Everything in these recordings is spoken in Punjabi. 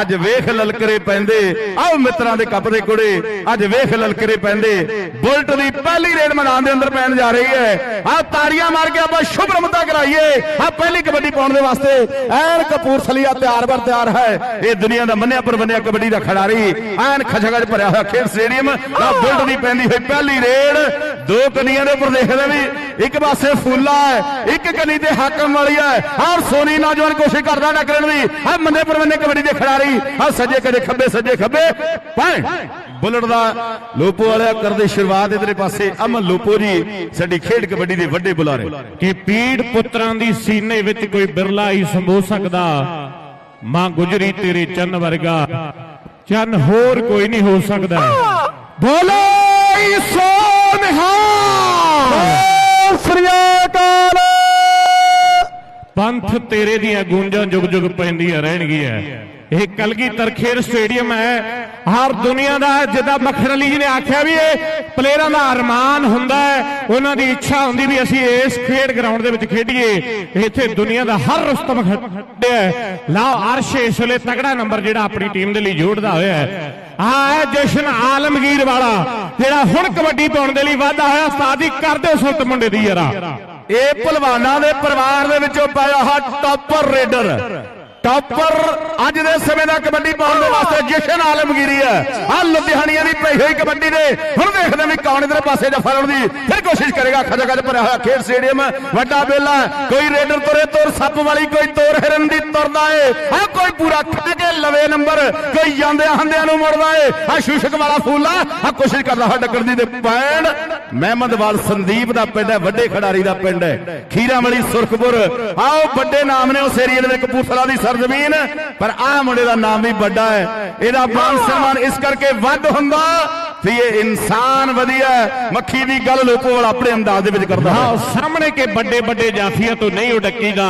ਅੱਜ ਵੇਖ ਲਲਕਰੇ ਪੈਂਦੇ। ਆਓ ਮਿੱਤਰਾਂ ਦੇ ਕੱਪ ਦੇ ਕੁੜੇ, ਅੱਜ ਵੇਖ ਲਲਕਰੇ ਪੈਂਦੇ। ਬੁਲਟ ਦੀ ਪਹਿਲੀ ਰੇਡ ਮੈਦਾਨ ਦੇ ਅੰਦਰ ਪੈਣ ਜਾ ਰਹੀ ਹੈ। ਆ ਤਾੜੀਆਂ ਮਾਰ ਕੇ ਆਪਾਂ ਸ਼ੁਭ ਰਮਤਾ ਕਰਾਈਏ। ਆ ਪਹਿਲੀ ਕਬੱਡੀ ਪਾਉਣ ਦੇ ਵਾਸਤੇ ਐਨ ਕਪੂਰਥਲੀਆ ਤਿਆਰ ਬਰ ਤਿਆਰ ਹੈ। ਇਹ ਦੁਨੀਆ ਦਾ ਮੰਨਿਆ ਪਰਵੰਨਿਆ ਕਬੱਡੀ ਦਾ ਖਿਡਾਰੀ ਐਨ ਖਚਗੜ ਭਰਿਆ ਹੋਇਆ ਖੇਡ ਸਟੇਡੀਅਮ। ਆ ਬੁਲਟ ਦੀ ਪੈਂਦੀ ਹੋਈ ਪਹਿਲੀ ਰੇਡ। ਦੋ ਕੰਨੀਆਂ ਦੇ ਉੱਪਰ ਦੇਖਦੇ ਵੀ ਇੱਕ ਪਾਸੇ ਫੂਲਾ ਹੈ, ਇੱਕ ਕੰਨੀ ਤੇ ਹਾਕਮ ਵਾਲੀ ਹੈ। ਔਰ ਸੋਨੀ ਨੌਜਵਾਨ ਕੋਸ਼ਿਸ਼ ਕਰਦਾ ਟੱਕਰਨ ਦੀ। ਆ ਮੰਨੇ ਪਰਵੰਨੇ ਕਬੱਡੀ ਦੇ ਖਿਡਾਰੀ ਆ ਸੱਜੇ ਕਦੇ ਖੱਬੇ, ਸੱਜੇ ਖੱਬੇ। ਪਾਏ ਬੁਲਟ ਦਾ ਲੋਪੋ ਵਾਲਿਆ ਕਰਦੇ ਸ਼ੁਰੂਆਤ ਇਧਰੇ ਪਾਸੇ। ਅਮਨ ਲੋਪੋ ਜੀ, ਸਾਡੀ ਖੇਡ ਕਬੱਡੀ ਦੇ ਵੱਡੇ ਬੁਲਾਰੇ। ਕਿ ਪੀੜ ਪੁੱਤਰਾਂ ਦੀ ਸੀਨੇ ਵਿੱਚ ਕੋਈ ਬਿਰਲਾ ਹੀ ਸੰਭੋ ਸਕਦਾ। ਮਾਂ ਗੁਜਰੀ ਤੇਰੇ ਚੰਨ ਵਰਗਾ। ਚੰਨ ਹੋਰ ਕੋਈ ਨਹੀਂ ਹੋ ਸਕਦਾ। ਬੋਲੋ ਸੋਨਹਾ। ਸ੍ਰੀ ਅਕਾਲ। ਪੰਥ ਤੇਰੇ ਦੀਆਂ ਗੂੰਜਾਂ ਜੁਗ ਜੁਗ ਪੈਂਦੀਆਂ ਰਹਿਣਗੀਆਂ। ਇਹ ਕਲਗੀਧਰ ਖੇਡ ਸਟੇਡੀਅਮ ਹੈ। ਹਰ ਦੁਨੀਆ ਦਾ ਜਿੱਦਾਂ ਮੱਖਣ ਅਲੀ ਜੀ ਨੇ ਆਖਿਆ ਵੀ ਇਹ ਪਲੇਅਰਾਂ ਦਾ ਅਰਮਾਨ ਹੁੰਦਾ ਹੈ। ਉਹਨਾਂ ਦੀ ਇੱਛਾ ਹੁੰਦੀ ਵੀ ਅਸੀਂ ਇਸ ਖੇਡ ਗਰਾਊਂਡ ਦੇ ਵਿੱਚ ਖੇਡੀਏ। ਇੱਥੇ ਦੁਨੀਆ ਦਾ ਹਰ ਰੁਸਤਮ ਖੜਿਆ ਹੈ। ਅਰਸ਼ ਇਸ ਵੇਲੇ ਤਗੜਾ ਨੰਬਰ ਜਿਹੜਾ ਆਪਣੀ ਟੀਮ ਦੇ ਲਈ ਜੋੜਦਾ ਹੋਇਆ ਹੈ। ਆ ਹੈ ਜਸ਼ਨ ਆਲਮਗੀਰ ਵਾਲਾ, ਜਿਹੜਾ ਹੁਣ ਕਬੱਡੀ ਪਾਉਣ ਦੇ ਲਈ ਵਾਧਾ ਹੋਇਆ। ਉਸਤਾਦ ਜੀ ਕਰ ਦਿਓ ਸੁਲਤ ਮੁੰਡੇ ਦੀ ਯਾਰਾ ਇਹ ਪਹਿਲਵਾਨਾਂ ਦੇ ਪਰਿਵਾਰ ਦੇ ਵਿੱਚੋਂ ਪਾਇਆ ਹਾ ਟਾਪਰ ਰੇਡਰ ਟਾਪਰ ਅੱਜ ਦੇ ਸਮੇਂ ਦਾ ਕਬੱਡੀ ਪਾਉਣ ਦੇ ਵਾਸਤੇ ਜਸ਼ਨ ਆਲਮਗੀਰੀ ਹੈ। ਆ ਲੁਧਿਆਣੀਆਂ ਦੀ ਪਈ ਹੋਈ ਕਬੱਡੀ ਦੇ। ਹੁਣ ਦੇਖਦੇ ਵੀ ਕੌਣ ਇਧਰ ਪਾਸੇ ਦਾ ਫੜਨ ਦੀ। ਫਿਰ ਕੋਸ਼ਿਸ਼ ਕਰੇਗਾ ਖਜਾ ਖਜ ਭਰਿਆ ਹੋਇਆ ਖੇਡ ਸਟੇਡੀਅਮ। ਵੱਡਾ ਬੇਲਾ, ਕੋਈ ਰੇਡਰ ਤੁਰੇ ਤੁਰ, ਸੱਪ ਵਾਲੀ ਕੋਈ ਤੋਰ, ਹਿਰਨ ਦੀ ਤੁਰਦਾ ਏ। ਆ ਕੋਈ ਪੂਰਾ ਖਾ ਕੇ ਲਵੇ ਨੰਬਰ, ਕੋਈ ਜਾਂਦਿਆਂ ਹੰਦਿਆਂ ਨੂੰ ਮੁੜਦਾ ਏ। ਆ ਸ਼ੂਸ਼ਕ ਵਾਲਾ ਫੂਲਾ ਆ। ਕੋਸ਼ਿਸ਼ ਕਰਦਾ ਹੈ ਡੱਕਰ ਦੀ ਤੇ ਪੈਣ ਮਹਿਮਦਵਾਲ ਸੰਦੀਪ ਦਾ ਪਿੰਡ ਹੈ, ਵੱਡੇ ਖਿਡਾਰੀ ਦਾ ਪਿੰਡ ਹੈ। ਖੀਰਾਮਲੀ ਸੁਰਖਪੁਰ। ਆਓ ਵੱਡੇ ਨਾਮ ਨੇ ਉਸ ਏਰੀਏ ਦੇ ਕਪੂਰਥਲਾ ਦੀ ਸਰ ਜ਼ਮੀਨ, ਪਰ ਆਹ ਮੁੰਡੇ ਦਾ ਨਾਮ ਵੀ ਵੱਡਾ ਹੈ। ਇਹਦਾ ਮਾਨ ਸਨਮਾਨ ਇਸ ਕਰਕੇ ਵੱਧ ਹੁੰਦਾ। ਵੀ ਇਹ ਇਨਸਾਨ ਵਧੀਆ। ਮੱਖੀ ਦੀ ਗੱਲ ਲੋਕੋ ਵਾਲਾ ਆਪਣੇ ਅੰਦਾਜ਼ ਦੇ ਵਿੱਚ ਕਰਦਾ ਹੈ ਸਾਹਮਣੇ ਕੇ ਵੱਡੇ ਵੱਡੇ ਜਾਫੀਆਂ ਤੋਂ ਨਹੀਂ ਉਡਕੀਦਾ।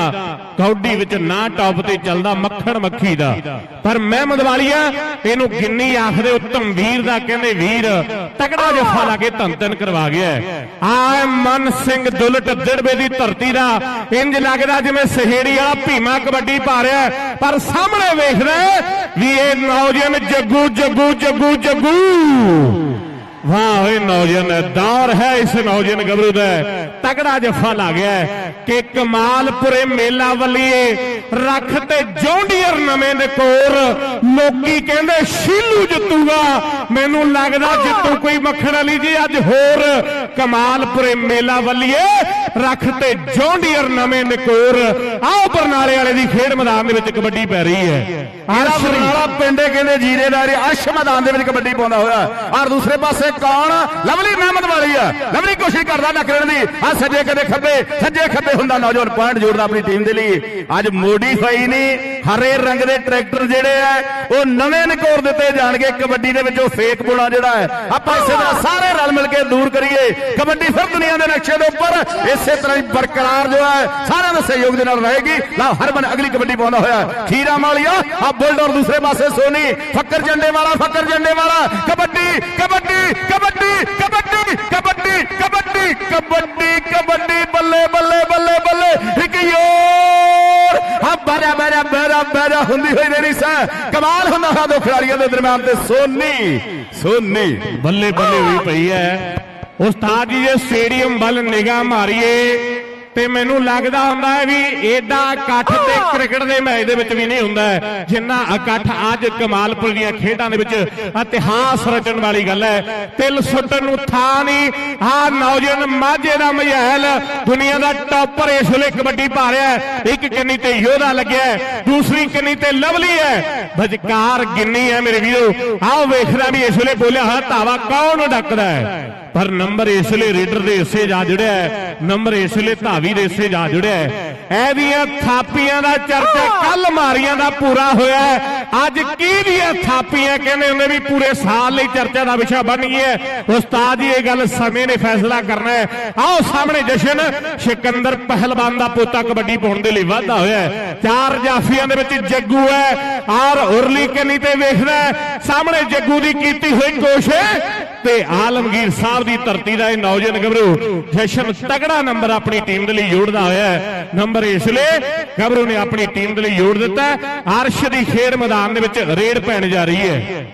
ਕੌਡੀ ਵਿੱਚ ਨਾ ਟੌਪ ਤੇ ਚੱਲਦਾ ਮੱਖਣ ਮੱਖੀ ਦਾ। ਪਰ ਮਹਿਮਦ ਵਾਲੀਆ ਇਹਨੂੰ ਗਿੰਨੀ ਆਖਦੇ ਉੱਤਮ ਵੀਰ ਦਾ ਕਹਿੰਦੇ ਵੀਰ ਤਕੜਾ ਜਫਾ ਲਾ ਕੇ ਧੰਨ ਧੰਨ ਕਰਵਾ ਗਿਆ ਆ ਮਨ ਸਿੰਘ ਦੁਲਟ ਦਿੜਬੇ ਦੀ ਧਰਤੀ ਦਾ। ਇੰਜ ਲੱਗਦਾ ਜਿਵੇਂ ਸਹੇੜੀ ਵਾਲਾ ਭੀਮਾ ਕਬੱਡੀ ਪਾ ਰਿਹਾ। ਪਰ ਸਾਹਮਣੇ ਵੇਖਦਾ ਵੀ ਇਹ ਨੌਜਵਾਨ ਜੱਗੂ ਜੱਗੂ ਜੱਗੂ ਜੱਗੂ। Ooh. ਵਾਹ ਓਏ ਨੌਜਵਾਨ ਦੌਰ ਹੈ ਇਸ ਨੌਜਵਾਨ ਗੱਭਰੂ ਦਾ। ਤਗੜਾ ਜੱਫਾ ਲਾ ਗਿਆ ਕਿ ਕਮਾਲਪੁਰੇ ਮੇਲਾ ਵੱਲੀਏ ਰੱਖ ਤੇ ਜੌਂਡੀਅਰ ਨਵੇਂ ਦੇ ਕੋਰ। ਲੋਕੀ ਕਹਿੰਦੇ ਸ਼ੀਲੂ ਜਿੱਤੂਗਾ। ਮੈਨੂੰ ਲੱਗਦਾ ਜਿੱਤੂ ਕੋਈ ਮੱਖਣ ਅਲੀ ਜੀ ਅੱਜ ਹੋਰ ਕਮਾਲਪੁਰੇ ਮੇਲਾ ਵੱਲੀਏ ਰੱਖ ਤੇ ਜੌਂਡੀਅਰ ਨਵੇਂ ਨਕੋਰ ਆਓ ਬਰਨਾਲੇ ਵਾਲੇ ਦੀ ਖੇਡ ਮੈਦਾਨ ਦੇ ਵਿੱਚ ਕਬੱਡੀ ਪੈ ਰਹੀ ਹੈ। ਅਰਸ਼ ਬਰਨਾਲਾ ਪਿੰਡੇ ਕਹਿੰਦੇ ਜੀਰੇ ਦਾ ਅਸ਼ ਮੈਦਾਨ ਦੇ ਵਿੱਚ ਕਬੱਡੀ ਪਾਉਂਦਾ ਹੋਇਆ। ਔਰ ਦੂਸਰੇ ਪਾਸੇ ਕੌਣ? ਲਵਲੀ ਮਹਿਮਦ ਵਾਲੀ ਆ। ਲਵਲੀ ਕੋਸ਼ਿਸ਼ ਕਰਦਾ ਟੱਕਰਨ ਦੀ। ਆ ਸੱਜੇ ਕਦੇ ਖੱਬੇ, ਸੱਜੇ ਖੱਬੇ ਹੁੰਦਾ ਨੌਜਵਾਨ ਪੁਆਇੰਟ ਜੋੜਦਾ ਆਪਣੀ ਟੀਮ ਦੇ ਲਈ। ਅੱਜ ਮੋਡੀਫਾਈ ਨਹੀਂ ਹਰੇ ਰੰਗ ਦੇ ਟਰੈਕਟਰ ਜਿਹੜੇ ਆ, ਉਹ ਨਵੇਂ ਨਕੋਰ ਦਿੱਤੇ ਜਾਣਗੇ। ਕਬੱਡੀ ਦੇ ਵਿੱਚੋਂ ਫੇਕ ਪੁਣਾ ਜਿਹੜਾ ਹੈ। ਆਪਾਂ ਇਸੇ ਤਰ੍ਹਾਂ ਸਾਰੇ ਰਲ ਮਿਲ ਕੇ ਦੂਰ ਕਰੀਏ। ਕਬੱਡੀ ਫਿਰ ਦੁਨੀਆ ਦੇ ਨਕਸ਼ੇ ਦੇ ਉੱਪਰ। ਇਸੇ ਤਰ੍ਹਾਂ ਹੀ ਬਰਕਰਾਰ ਜੋ ਹੈ, ਸਾਰਿਆਂ ਦੇ ਸਹਿਯੋਗ ਦੇ ਨਾਲ ਰਹੇਗੀ। ਲਓ, ਹਰਮਨ ਅਗਲੀ ਕਬੱਡੀ ਪਾਉਂਦਾ ਹੋਇਆ ਖੀਰਾ ਮਾਲੀਆ ਆ ਬੁਲਡਰ ਦੂਸਰੇ ਪਾਸੇ ਸੋਨੀ, ਫੱਕਰ ਜੰਡੇ ਵਾਲਾ ਫੱਕਰ ਜੰਡੇ ਵਾਲਾ ਕਬੱਡੀ ਕਬੱਡੀ ਕਬੱਡੀ ਕਬੱਡੀ ਕਬੱਡੀ ਕਬੱਡੀ ਕਬੱਡੀ ਕਬੱਡੀ, ਬੱਲੇ ਬੱਲੇ ਬੱਲੇ ਬੱਲੇ, ਇੱਕ ਯੋਰ ਆ ਬੜਾ ਬੜਾ ਬੜਾ ਬੜਾ ਹੁੰਦੀ ਹੋਈ ਮੇਰੀ ਸਾ। ਕਮਾਲ ਹੁੰਦਾ ਹੈ ਦੋ ਖਿਡਾਰੀਆਂ ਦੇ ਦਰਮਿਆਨ ਤੇ ਸੋਨੀ ਸੋਨੀ। ਬੱਲੇ ਬੱਲੇ ਹੋਈ ਪਈ ਹੈ। ਉਸਤਾਦ ਜੀ ਜੇ ਸਟੇਡੀਅਮ ਵੱਲ ਨਿਗਾਹ ਮਾਰੀਏ। ਤੇ ਮੈਨੂੰ ਲੱਗਦਾ ਹੁੰਦਾ ਹੈ ਵੀ ਏਡਾ ਇਕੱਠ ਤੇ ਕ੍ਰਿਕਟ ਦੇ ਮੈਚ ਦੇ ਵਿੱਚ ਵੀ ਨਹੀਂ ਹੁੰਦਾ ਜਿੰਨਾ ਇਕੱਠ ਅੱਜ ਕਮਾਲਪੁਰ ਦੀਆਂ ਖੇਡਾਂ ਦੇ ਵਿੱਚ ਇਤਿਹਾਸ ਰਚਣ ਵਾਲੀ ਗੱਲ ਹੈ। ਤਿਲ ਸੁੱਟਣ ਨੂੰ ਥਾਂ ਨਹੀਂ ਆ ਨੌਜਵਾਨ ਮਾਝੇ ਦਾ ਮਝੈਲ ਦੁਨੀਆ ਦਾ ਟੌਪਰ ਇਸ ਵੇਲੇ ਕਬੱਡੀ ਪਾ ਰਿਹਾ ਹੈ। ਇੱਕ ਕੰਨੀ ਤੇ ਯੋਧਾ ਲੱਗਿਆ ਦੂਸਰੀ ਕੰਨੀ ਤੇ ਲਵਲੀ ਹੈ। ਵਿਚਕਾਰ ਗਿੰਨੀ ਹੈ ਮੇਰੇ ਵੀਰੋ। ਆਓ ਵੇਖਦਾ ਵੀ ਇਸ ਵੇਲੇ ਬੋਲਿਆ ਹੋਇਆ ਧਾਵਾ ਕੌਣ ਡੱਕਦਾ ਹੈ? ਪਰ ਨੰਬਰ ਇਸ ਲਈ ਰੇਡਰ ਦੇ ਹਿੱਸੇ ਜਾ ਜੁੜਿਆ ਨੰਬਰ ਇਸ ਲਈ ਧਾਵੀ ਦੇ ਹਿੱਸੇ ਜਾ ਜੁੜਿਆ ਹੈ। ਇਹਦੀਆਂ ਥਾਪੀਆਂ ਦਾ ਚਰਚਾ, ਕੱਲ ਮਾਰੀਆਂ ਦਾ ਪੂਰਾ ਹੋਇਆ ਅੱਜ ਕੀ ਦੀਆਂ ਥਾਪੀਆਂ, ਕਹਿੰਦੇ ਹੁੰਦੇ ਵੀ ਪੂਰੇ ਸਾਲ ਲਈ ਚਰਚਾ ਦਾ ਵਿਸ਼ਾ ਬਣ ਗਈ ਉਸਤਾਦ ਜੀ, ਇਹ ਗੱਲ ਸਮੇਂ ਨੇ ਫੈਸਲਾ ਕਰਨਾ ਹੈ। ਆਓ ਸਾਹਮਣੇ ਜਸ਼ਨ, ਸਿਕੰਦਰ ਪਹਿਲਵਾਨ ਦਾ ਪੋਤਾ ਕਬੱਡੀ ਪਾਉਣ ਦੇ ਲਈ ਵਾਧਾ ਹੋਇਆ ਚਾਰ ਜਾਫੀਆਂ ਦੇ ਵਿੱਚ ਜੱਗੂ ਹੈ। ਔਰ ਉਰਲੀ ਕੰਨੀ ਤੇ ਵੇਖਦਾ ਸਾਹਮਣੇ ਜੱਗੂ ਦੀ ਕੀਤੀ ਹੋਈ ਕੋਸ਼ਿਸ਼। ਤੇ ਆਲਮਗੀਰ ਸਾਹਿਬ ਦੀ ਧਰਤੀ ਦਾ ਇਹ ਨੌਜਵਾਨ ਗੱਭਰੂ, ਜਸ਼ਨ ਤਗੜਾ ਨੰਬਰ ਆਪਣੀ ਟੀਮ ਦੇ ਲਈ ਜੋੜਦਾ ਹੋਇਆ ਹੈ ਨੰਬਰ ਇਸ ਲਈ ਗੱਭਰੂ ਨੇ ਆਪਣੀ ਟੀਮ ਦੇ ਲਈ ਜੋੜ ਦਿੱਤਾ ਹੈ। ਅਰਸ਼ ਦੀ ਖੇਡ ਮੈਦਾਨ ਦੇ ਵਿੱਚ ਰੇਡ ਪੈਣ ਜਾ ਰਹੀ ਹੈ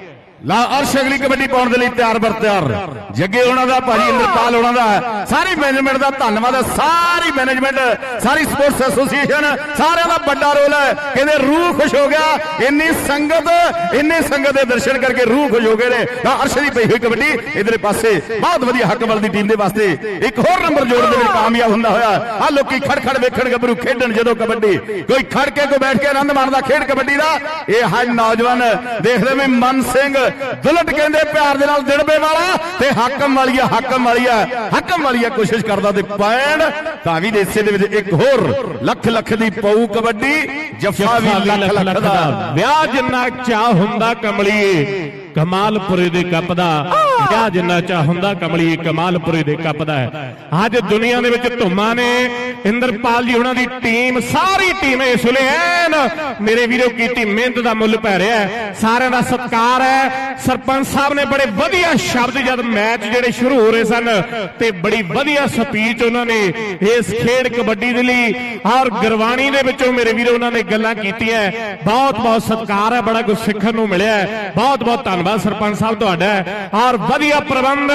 ਲਾ ਅਰਸ਼ ਅਗਲੀ ਕਬੱਡੀ ਪਾਉਣ ਦੇ ਲਈ ਤਿਆਰ ਬਰ ਤਿਆਰ। ਜੱਗੇ ਉਹਨਾਂ ਦਾ, ਭਾਜੀ ਇੰਦਰਪਾਲ ਉਹਨਾਂ ਦਾ। ਸਾਰੀ ਮੈਨੇਜਮੈਂਟ ਦਾ ਧੰਨਵਾਦ ਹੈ। ਸਾਰੀ ਮੈਨੇਜਮੈਂਟ ਸਾਰੀ ਸਪੋਰਟਸ ਐਸੋਸੀਏਸ਼ਨ ਸਾਰਿਆਂ ਦਾ ਵੱਡਾ ਰੋਲ ਹੈ। ਕਹਿੰਦੇ ਰੂਹ ਖੁਸ਼ ਹੋ ਗਿਆ। ਇੰਨੀ ਸੰਗਤ ਇੰਨੀ ਸੰਗਤ ਦੇ ਦਰਸ਼ਨ ਕਰਕੇ ਰੂਹ ਖੁਸ਼ ਹੋ ਗਏ ਨੇ। ਤਾਂ ਅਰਸ਼ ਦੀ ਪਈ ਹੋਈ ਕਬੱਡੀ ਇਧਰੇ ਪਾਸੇ। ਬਹੁਤ ਵਧੀਆ ਹੱਕਬਲ ਦੀ ਟੀਮ ਦੇ ਵਾਸਤੇ ਇੱਕ ਹੋਰ ਨੰਬਰ ਜੋੜਨ ਦੇ ਵਿੱਚ ਕਾਮਯਾਬ ਹੁੰਦਾ ਹੋਇਆ। ਆ ਲੋਕੀ ਖੜ ਖੜ ਵੇਖਣ ਗੱਭਰੂ ਖੇਡਣ ਜਦੋਂ ਕਬੱਡੀ। ਕੋਈ ਖੜ ਕੇ, ਕੋਈ ਬੈਠ ਕੇ ਆਨੰਦ ਮਾਣਦਾ ਖੇਡ ਕਬੱਡੀ ਦਾ। ਇਹ ਹੈ ਨੌਜਵਾਨ, ਦੇਖਦੇ ਵੀ ਮਨ ਸਿੰਘ। ਦੁਲਟ ਕਹਿੰਦੇ ਪਿਆਰ ਦੇ ਨਾਲ ਦਿੜਬੇ ਵਾਲਾ ਤੇ ਹਾਕਮ ਵਾਲੀਆ ਹਾਕਮ ਵਾਲੀਆ ਹਾਕਮ ਵਾਲੀਆ ਕੋਸ਼ਿਸ਼ ਕਰਦਾ ਤੇ ਪੈਣ ਤਾਂ ਵੀ ਦੇਸੇ ਦੇ ਵਿੱਚ ਇੱਕ ਹੋਰ ਲੱਖ ਲੱਖ ਦੀ ਪਊ ਕਬੱਡੀ ਜਫਾ ਵੀ ਲੱਖ ਲੱਖ ਦਾ। ਵਿਆਹ ਜਿੰਨਾ ਚਾਹ ਹੁੰਦਾ ਕਮਲੀਏ ਕਮਾਲਪੁਰੇ ਦੇ ਕੱਪ ਦਾ। ਵਿਆਹ ਜਿੰਨਾ ਚਾਹ ਹੁੰਦਾ ਕਮਲੀਏ ਕਮਾਲਪੁਰੇ ਦੇ ਕੱਪਦਾ ਹੈ। ਅੱਜ ਦੁਨੀਆ ਦੇ ਵਿੱਚ ਧੁੰਮਾਂ ਨੇ, ਇੰਦਰਪਾਲ ਜੀ ਉਹਨਾਂ ਦੀ ਟੀਮ, ਸਾਰੀ ਟੀਮ ਇਸ ਵੇਲੇ ਐਨ, ਮੇਰੇ ਵੀਰੋ ਕੀਤੀ ਮਿਹਨਤ ਦਾ ਮੁੱਲ ਪੈ ਰਿਹਾ ਹੈ। ਸਾਰਿਆਂ ਦਾ ਸਤਿਕਾਰ ਹੈ। ਸਰਪੰਚ ਸਾਹਿਬ ਨੇ ਬੜੇ ਵਧੀਆ ਸ਼ਬਦ ਜਦ ਮੈਚ ਜਿਹੜੇ ਸ਼ੁਰੂ ਹੋ ਰਹੇ ਸਨ, ਤੇ ਬੜੀ ਵਧੀਆ ਸਪੀਚ ਉਹਨਾਂ ਨੇ ਇਸ ਖੇਡ ਕਬੱਡੀ ਦੇ ਲਈ, ਔਰ ਗੁਰਬਾਣੀ ਦੇ ਵਿੱਚੋਂ ਮੇਰੇ ਵੀਰੋ ਉਹਨਾਂ ਨੇ ਗੱਲਾਂ ਕੀਤੀਆਂ ਬਹੁਤ ਬਹੁਤ ਸਤਿਕਾਰ ਹੈ, ਬੜਾ ਕੁਝ ਸਿੱਖਣ ਨੂੰ ਮਿਲਿਆ ਬਹੁਤ ਬਹੁਤ ਧੰਨਵਾਦ ਸਰਪੰਚ ਸਾਹਿਬ ਤੁਹਾਡਾ ਔਰ ਵਧੀਆ ਪ੍ਰਬੰਧ।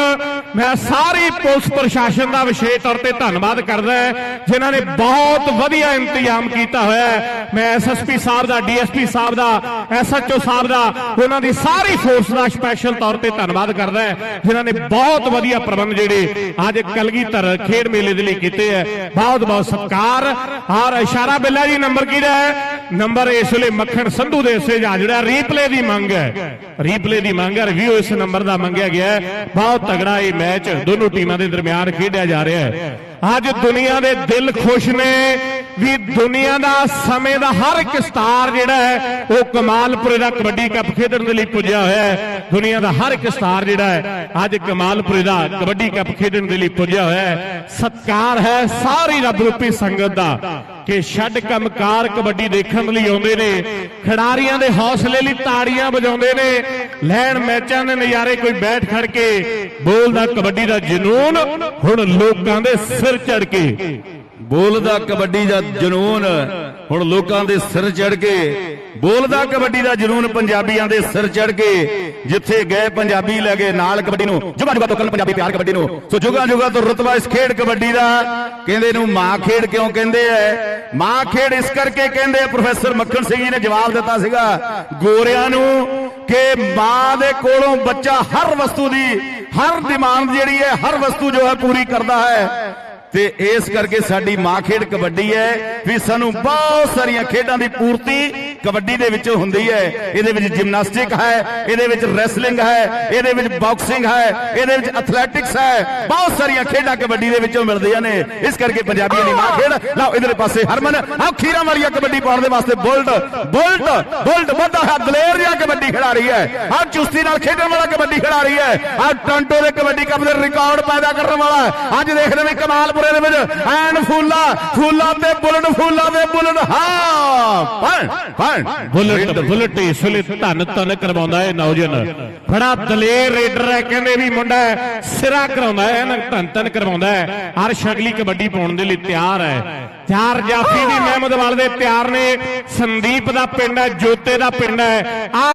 ਮੈਂ ਸਾਰੀ ਪੁਲਿਸ ਪ੍ਰਸ਼ਾਸਨ ਦਾ ਵਿਸ਼ੇਸ਼ ਤੌਰ ਤੇ ਧੰਨਵਾਦ ਕਰਦਾ ਹਾਂ, ਜਿਨ੍ਹਾਂ ਨੇ ਬਹੁਤ ਵਧੀਆ ਇੰਤਜ਼ਾਮ ਕੀਤਾ ਹੋਇਆ ਹੈ। ਮੈਂ ਐਸਐਸਪੀ ਸਾਹਿਬ ਦਾ ਡੀਐਸਪੀ ਸਾਹਿਬ ਦਾ ਐਸਐਚਓ ਸਾਹਿਬ ਦਾ ਉਹਨਾਂ ਦੀ ਸਾਰੀ ਫੋਰਸ ਦਾ ਸਪੈਸ਼ਲ ਤੌਰ ਤੇ ਧੰਨਵਾਦ ਕਰਦਾ ਹਾਂ, ਜਿਨ੍ਹਾਂ ਨੇ ਬਹੁਤ ਵਧੀਆ ਪ੍ਰਬੰਧ ਜਿਹੜੇ ਅੱਜ ਕਲਗੀਧਰ ਖੇਡ ਮੇਲੇ ਦੇ ਲਈ ਕੀਤੇ ਹੈ। ਬਹੁਤ ਬਹੁਤ ਸਤਿਕਾਰ। ਔਰ ਇਸ਼ਾਰਾ ਬਿੱਲਾ ਜੀ ਨੰਬਰ ਕਿਹਦਾ ਹੈ? ਨੰਬਰ ਇਸ ਵੇਲੇ ਮੱਖਣ ਸੰਧੂ ਦੇ ਹਿੱਸੇ ਜਾ ਜਿਹੜਾ ਰੀਪਲੇ ਦੀ ਮੰਗ ਹੈ। ਰੀਪਲੇ ਦੀ ਮੰਗ ਹੈ ਰਿਵਿਊ ਇਸ ਨੰਬਰ ਦਾ ਮੰਗਿਆ ਗਿਆ ਬਹੁਤ ਤਗੜਾ ਇਹ ਮੈਚ ਦੋਨੋਂ ਟੀਮਾਂ ਦੇ ਦਰਮਿਆਨ ਖੇਡਿਆ ਜਾ ਰਿਹਾ ਹੈ। ਅੱਜ ਦੁਨੀਆ ਦੇ ਦਿਲ ਖੁਸ਼ ਨੇ ਵੀ ਦੁਨੀਆ ਦਾ ਸਮੇਂ ਦਾ ਹਰ ਇੱਕ ਸਟਾਰ ਜਿਹੜਾ ਹੈ, ਉਹ ਕਮਾਲਪੁਰੇ ਦਾ ਕਬੱਡੀ ਕੱਪ ਖੇਡਣ ਦੇ ਲਈ ਪੁੱਜਿਆ ਹੋਇਆ ਹੈ। ਦੁਨੀਆ ਦਾ ਹਰ ਇੱਕ ਸਟਾਰ ਜਿਹੜਾ ਹੈ, ਅੱਜ ਕਮਾਲਪੁਰੇ ਦਾ ਕਬੱਡੀ ਕੱਪ ਖੇਡਣ ਦੇ ਲਈ ਪੁੱਜਿਆ ਹੋਇਆ ਹੈ। ਸਤਕਾਰ ਹੈ ਸਾਰੀ ਰੱਬ ਰੂਪੀ ਸੰਗਤ ਦਾ ਕਿ ਛੱਡ ਕੰਮਕਾਰ ਕਬੱਡੀ ਦੇਖਣ ਲਈ ਆਉਂਦੇ ਨੇ, ਖਿਡਾਰੀਆਂ ਦੇ ਹੌਸਲੇ ਲਈ ਤਾੜੀਆਂ ਵਜਾਉਂਦੇ ਨੇ, ਲੈਣ ਮੈਚਾਂ ਦੇ ਨਜ਼ਾਰੇ ਕੋਈ ਬੈਠ ਖੜ ਕੇ ਬੋਲਦਾ ਕਬੱਡੀ ਦਾ ਜਨੂਨ, ਹੁਣ ਲੋਕਾਂ ਦੇ ਸਿਰ ਚੜ ਕੇ ਬੋਲਦਾ ਕਬੱਡੀ ਦਾ ਜਨੂਨ। ਹੁਣ ਲੋਕਾਂ ਦੇ ਸਿਰ ਚੜ ਕੇ ਬੋਲਦਾ ਕਬੱਡੀ ਦਾ ਜਨੂਨ, ਪੰਜਾਬੀਆਂ ਦੇ ਸਿਰ ਚੜ ਕੇ ਜਿੱਥੇ ਗਏ ਪੰਜਾਬੀ ਲੈ ਗਏ ਨਾਲ ਕਬੱਡੀ ਨੂੰ। ਜੁਗਾ ਜੁਗਾ ਤੋਂ ਕੱਲ ਪੰਜਾਬੀ ਪਿਆਰ ਕਬੱਡੀ ਨੂੰ। ਸੋ ਜੁਗਾ ਜੁਗਾ ਤੋਂ ਰਤਬਾ ਇਸ ਖੇਡ ਕਬੱਡੀ ਦਾ। ਕਹਿੰਦੇ ਨੂੰ ਮਾਂ ਖੇਡ ਕਿਉਂ ਕਹਿੰਦੇ ਐ? ਮਾਂ ਖੇਡ ਇਸ ਕਰਕੇ ਕਹਿੰਦੇ ਪ੍ਰੋਫੈਸਰ ਮੱਖਣ ਸਿੰਘ ਜੀ ਨੇ ਜਵਾਬ ਦਿੱਤਾ ਸੀਗਾ, ਗੋਰਿਆਂ ਨੂੰ ਕਿ ਮਾਂ ਦੇ ਕੋਲੋਂ ਬੱਚਾ ਹਰ ਵਸਤੂ ਦੀ, ਹਰ ਡਿਮਾਂਡ ਜਿਹੜੀ ਹੈ ਹਰ ਵਸਤੂ ਜੋ ਹੈ ਪੂਰੀ ਕਰਦਾ ਹੈ। ਤੇ ਇਸ ਕਰਕੇ ਸਾਡੀ ਮਾਂ ਖੇਡ ਕਬੱਡੀ ਹੈ ਵੀ ਸਾਨੂੰ ਬਹੁਤ ਸਾਰੀਆਂ ਖੇਡਾਂ ਦੀ ਪੂਰਤੀ ਕਬੱਡੀ ਦੇ ਵਿੱਚ ਹੁੰਦੀ ਹੈ। ਇਹਦੇ ਵਿੱਚ ਜਿਮਨਾਸਟਿਕ ਹੈ, ਇਹਦੇ ਵਿੱਚ ਰੈਸਲਿੰਗ ਹੈ, ਇਹਦੇ ਵਿੱਚ ਬਾਕਸਿੰਗ ਹੈ, ਇਹਦੇ ਵਿੱਚ ਐਥਲੈਟਿਕਸ ਹੈ। ਬਹੁਤ ਸਾਰੀਆਂ ਖੇਡਾਂ ਕਬੱਡੀ ਦੇ ਵਿੱਚੋਂ ਮਿਲਦੀਆਂ ਨੇ। ਇਸ ਕਰਕੇ ਪੰਜਾਬੀਆਂ ਦੀ ਮਾਂ ਖੇਡ। ਲਓ ਇਧਰੇ ਪਾਸੇ ਹਰਮਨ। ਆ ਖੀਰਾਂ ਵਾਲੀਆਂ ਕਬੱਡੀ ਪਾਉਣ ਦੇ ਵਾਸਤੇ ਬੁਲਟ ਬੁਲਟ ਬੁਲਟ। ਵੱਡਾ ਹੈ ਦਲੇਰ ਜਿਹਾ ਕਬੱਡੀ ਖਿਡਾਰੀ ਹੈ। ਆ ਚੁਸਤੀ ਨਾਲ ਖੇਡਣ ਵਾਲਾ ਕਬੱਡੀ ਖਿਡਾਰੀ ਹੈ। ਆ ਟੰਟੋ ਦੇ ਕਬੱਡੀ ਕੱਪ ਦੇ ਰਿਕਾਰਡ ਪੈਦਾ ਕਰਨ ਵਾਲਾ ਹੈ। ਅੱਜ ਦੇਖਦੇ ਵੀ ਕਮਾਲਪੁਰੇ ਦੇ ਵਿੱਚ ਐਨ ਫੂਲਾ ਫੂਲਾ ਤੇ ਬੁਲਟ, ਫੂਲਾ ਤੇ ਬੁਲਟ। ਹਾਂ ਪਣ ਬੁਲਟ ਬੁਲਟ ਇਸ ਵੇਲੇ ਧੰਨ ਧੰਨ ਕਰਵਾਉਂਦਾ ਹੈ ਨੌਜਵਾਨ। ਬੜਾ ਦਲੇਰ ਰੇਡਰ ਹੈ, ਕਹਿੰਦੇ ਵੀ ਮੁੰਡਾ ਸਿਰਾ ਕਰਾਉਂਦਾ ਹੈ ਨਾ ਧੰਨ ਧੰਨ ਕਰਵਾਉਂਦਾ ਹੈ। ਹਰ ਸ਼ਕਲੀ ਕਬੱਡੀ ਪਾਉਣ ਦੇ ਲਈ ਤਿਆਰ ਹੈ। ਚਾਰ ਜਾਫੀ ਵੀ ਮਹਿਮਦਵਾਲ ਦੇ ਪਿਆਰ ਨੇ। ਸੰਦੀਪ ਦਾ ਪਿੰਡ ਹੈ, ਜੋਤੇ ਦਾ ਪਿੰਡ ਹੈ। ਆ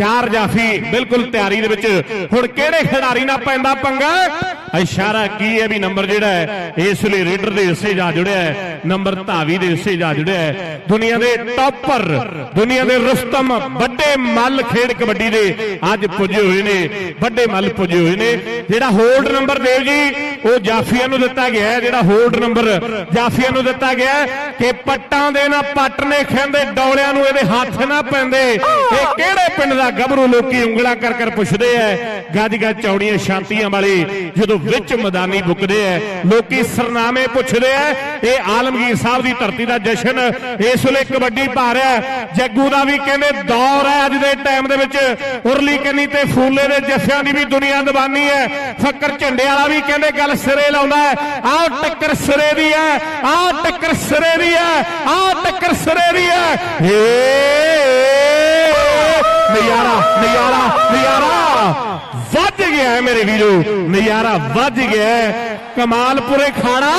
ਚਾਰ ਜਾਫੀ ਬਿਲਕੁਲ ਤਿਆਰੀ ਦੇ ਵਿੱਚ। ਹੁਣ ਕਿਹੜੇ ਖਿਡਾਰੀ ਨਾਲ ਪੈਂਦਾ ਪੰਗਾ? ਇਸ਼ਾਰਾ ਕੀ ਹੈ ਵੀ ਨੰਬਰ ਜਿਹੜਾ ਹੈ, ਇਸ ਲਈ ਰੇਡਰ ਦੇ ਹਿੱਸੇ ਜਾ ਜੁੜਿਆ ਹੈ, ਨੰਬਰ ਧਾਵੀ ਦੇ ਹਿੱਸੇ ਜਾ ਜੁੜਿਆ ਹੈ। ਦੁਨੀਆ ਦੇ ਟੌਪਰ, ਦੁਨੀਆ ਦੇ ਰੁਸਤਮ, ਵੱਡੇ ਮੱਲ ਖੇਡ ਕਬੱਡੀ ਦੇ ਅੱਜ ਪੁੱਜੇ ਹੋਏ ਨੇ, ਵੱਡੇ ਮੱਲ ਪੁੱਜੇ ਹੋਏ ਨੇ। ਜਿਹੜਾ ਹੋਲਡ ਨੰਬਰ ਦੇਵ ਜੀ ਉਹ ਜਾਫੀਆਂ ਨੂੰ ਦਿੱਤਾ ਗਿਆ ਜਿਹੜਾ ਹੋਲਡ ਨੰਬਰ ਜਾਫੀਆਂ ਨੂੰ ਦਿੱਤਾ ਗਿਆ ਕਿ ਪੱਟਾਂ ਦੇ ਨਾ ਪੱਟ ਨੇ ਖੈਂਦੇ ਡੌਲਿਆਂ ਨੂੰ ਇਹਦੇ ਹੱਥ ਨਾ ਪੈਂਦੇ। ਇਹ ਕਿਹੜੇ ਪਿੰਡ ਦਾ ਗੱਭਰੂ ਲੋਕੀ ਉਂਗਲਾ ਕਰ ਕਰ ਪੁੱਛਦੇ ਐ? ਗੱਜ ਗੱਜ ਚੌੜੀਆਂ ਛਾਤੀਆਂ ਵਾਲੇ, ਜਦੋਂ ਵਿੱਚ ਮੈਦਾਨੀ ਬੁੱਕਦੇ ਐ, ਲੋਕੀ ਸਰਨਾਮੇ ਪੁੱਛਦੇ ਐ, ਇਹ ਆਲਮਗੀਰ ਸਾਹਿਬ ਦੀ ਧਰਤੀ ਦਾ ਜਸ਼ਨ ਇਸ ਵੇਲੇ ਕਬੱਡੀ ਪਾ ਰਿਹਾ ਹੈ। ਜੱਗੂ ਦਾ ਵੀ ਕਹਿੰਦੇ ਦੌਰ ਹੈ ਅੱਜ ਦੇ ਟਾਈਮ ਦੇ ਵਿੱਚ। ਉਰਲੀ ਕੰਨੀ ਤੇ ਫੂਲੇ ਦੇ ਜੱਫਿਆਂ ਦੀ ਵੀ ਦੁਨੀਆ ਦੀਵਾਨੀ ਹੈ ਫੱਕਰ ਝੰਡੇ ਵਾਲਾ ਵੀ ਕਹਿੰਦੇ ਗੱਲ ਗੱਲ ਸਿਰੇ ਲਾਉਂਦਾ ਹੈ ਆਹ ਟੱਕਰ ਸਿਰੇ ਦੀ ਹੈ ਆਹ ਟੱਕਰ ਸਿਰੇ ਦੀ ਹੈ ਆਹ ਟੱਕਰ ਸਿਰੇ ਦੀ ਹੈ ਏ ਨਜ਼ਾਰਾ ਨਜ਼ਾਰਾ ਨਜ਼ਾਰਾ ਵੱਜ ਗਿਆ ਹੈ ਮੇਰੇ ਵੀਰੋ ਨਜ਼ਾਰਾ ਵੱਜ ਗਿਆ ਹੈ। ਕਮਾਲਪੁਰੇ ਖਾਣਾ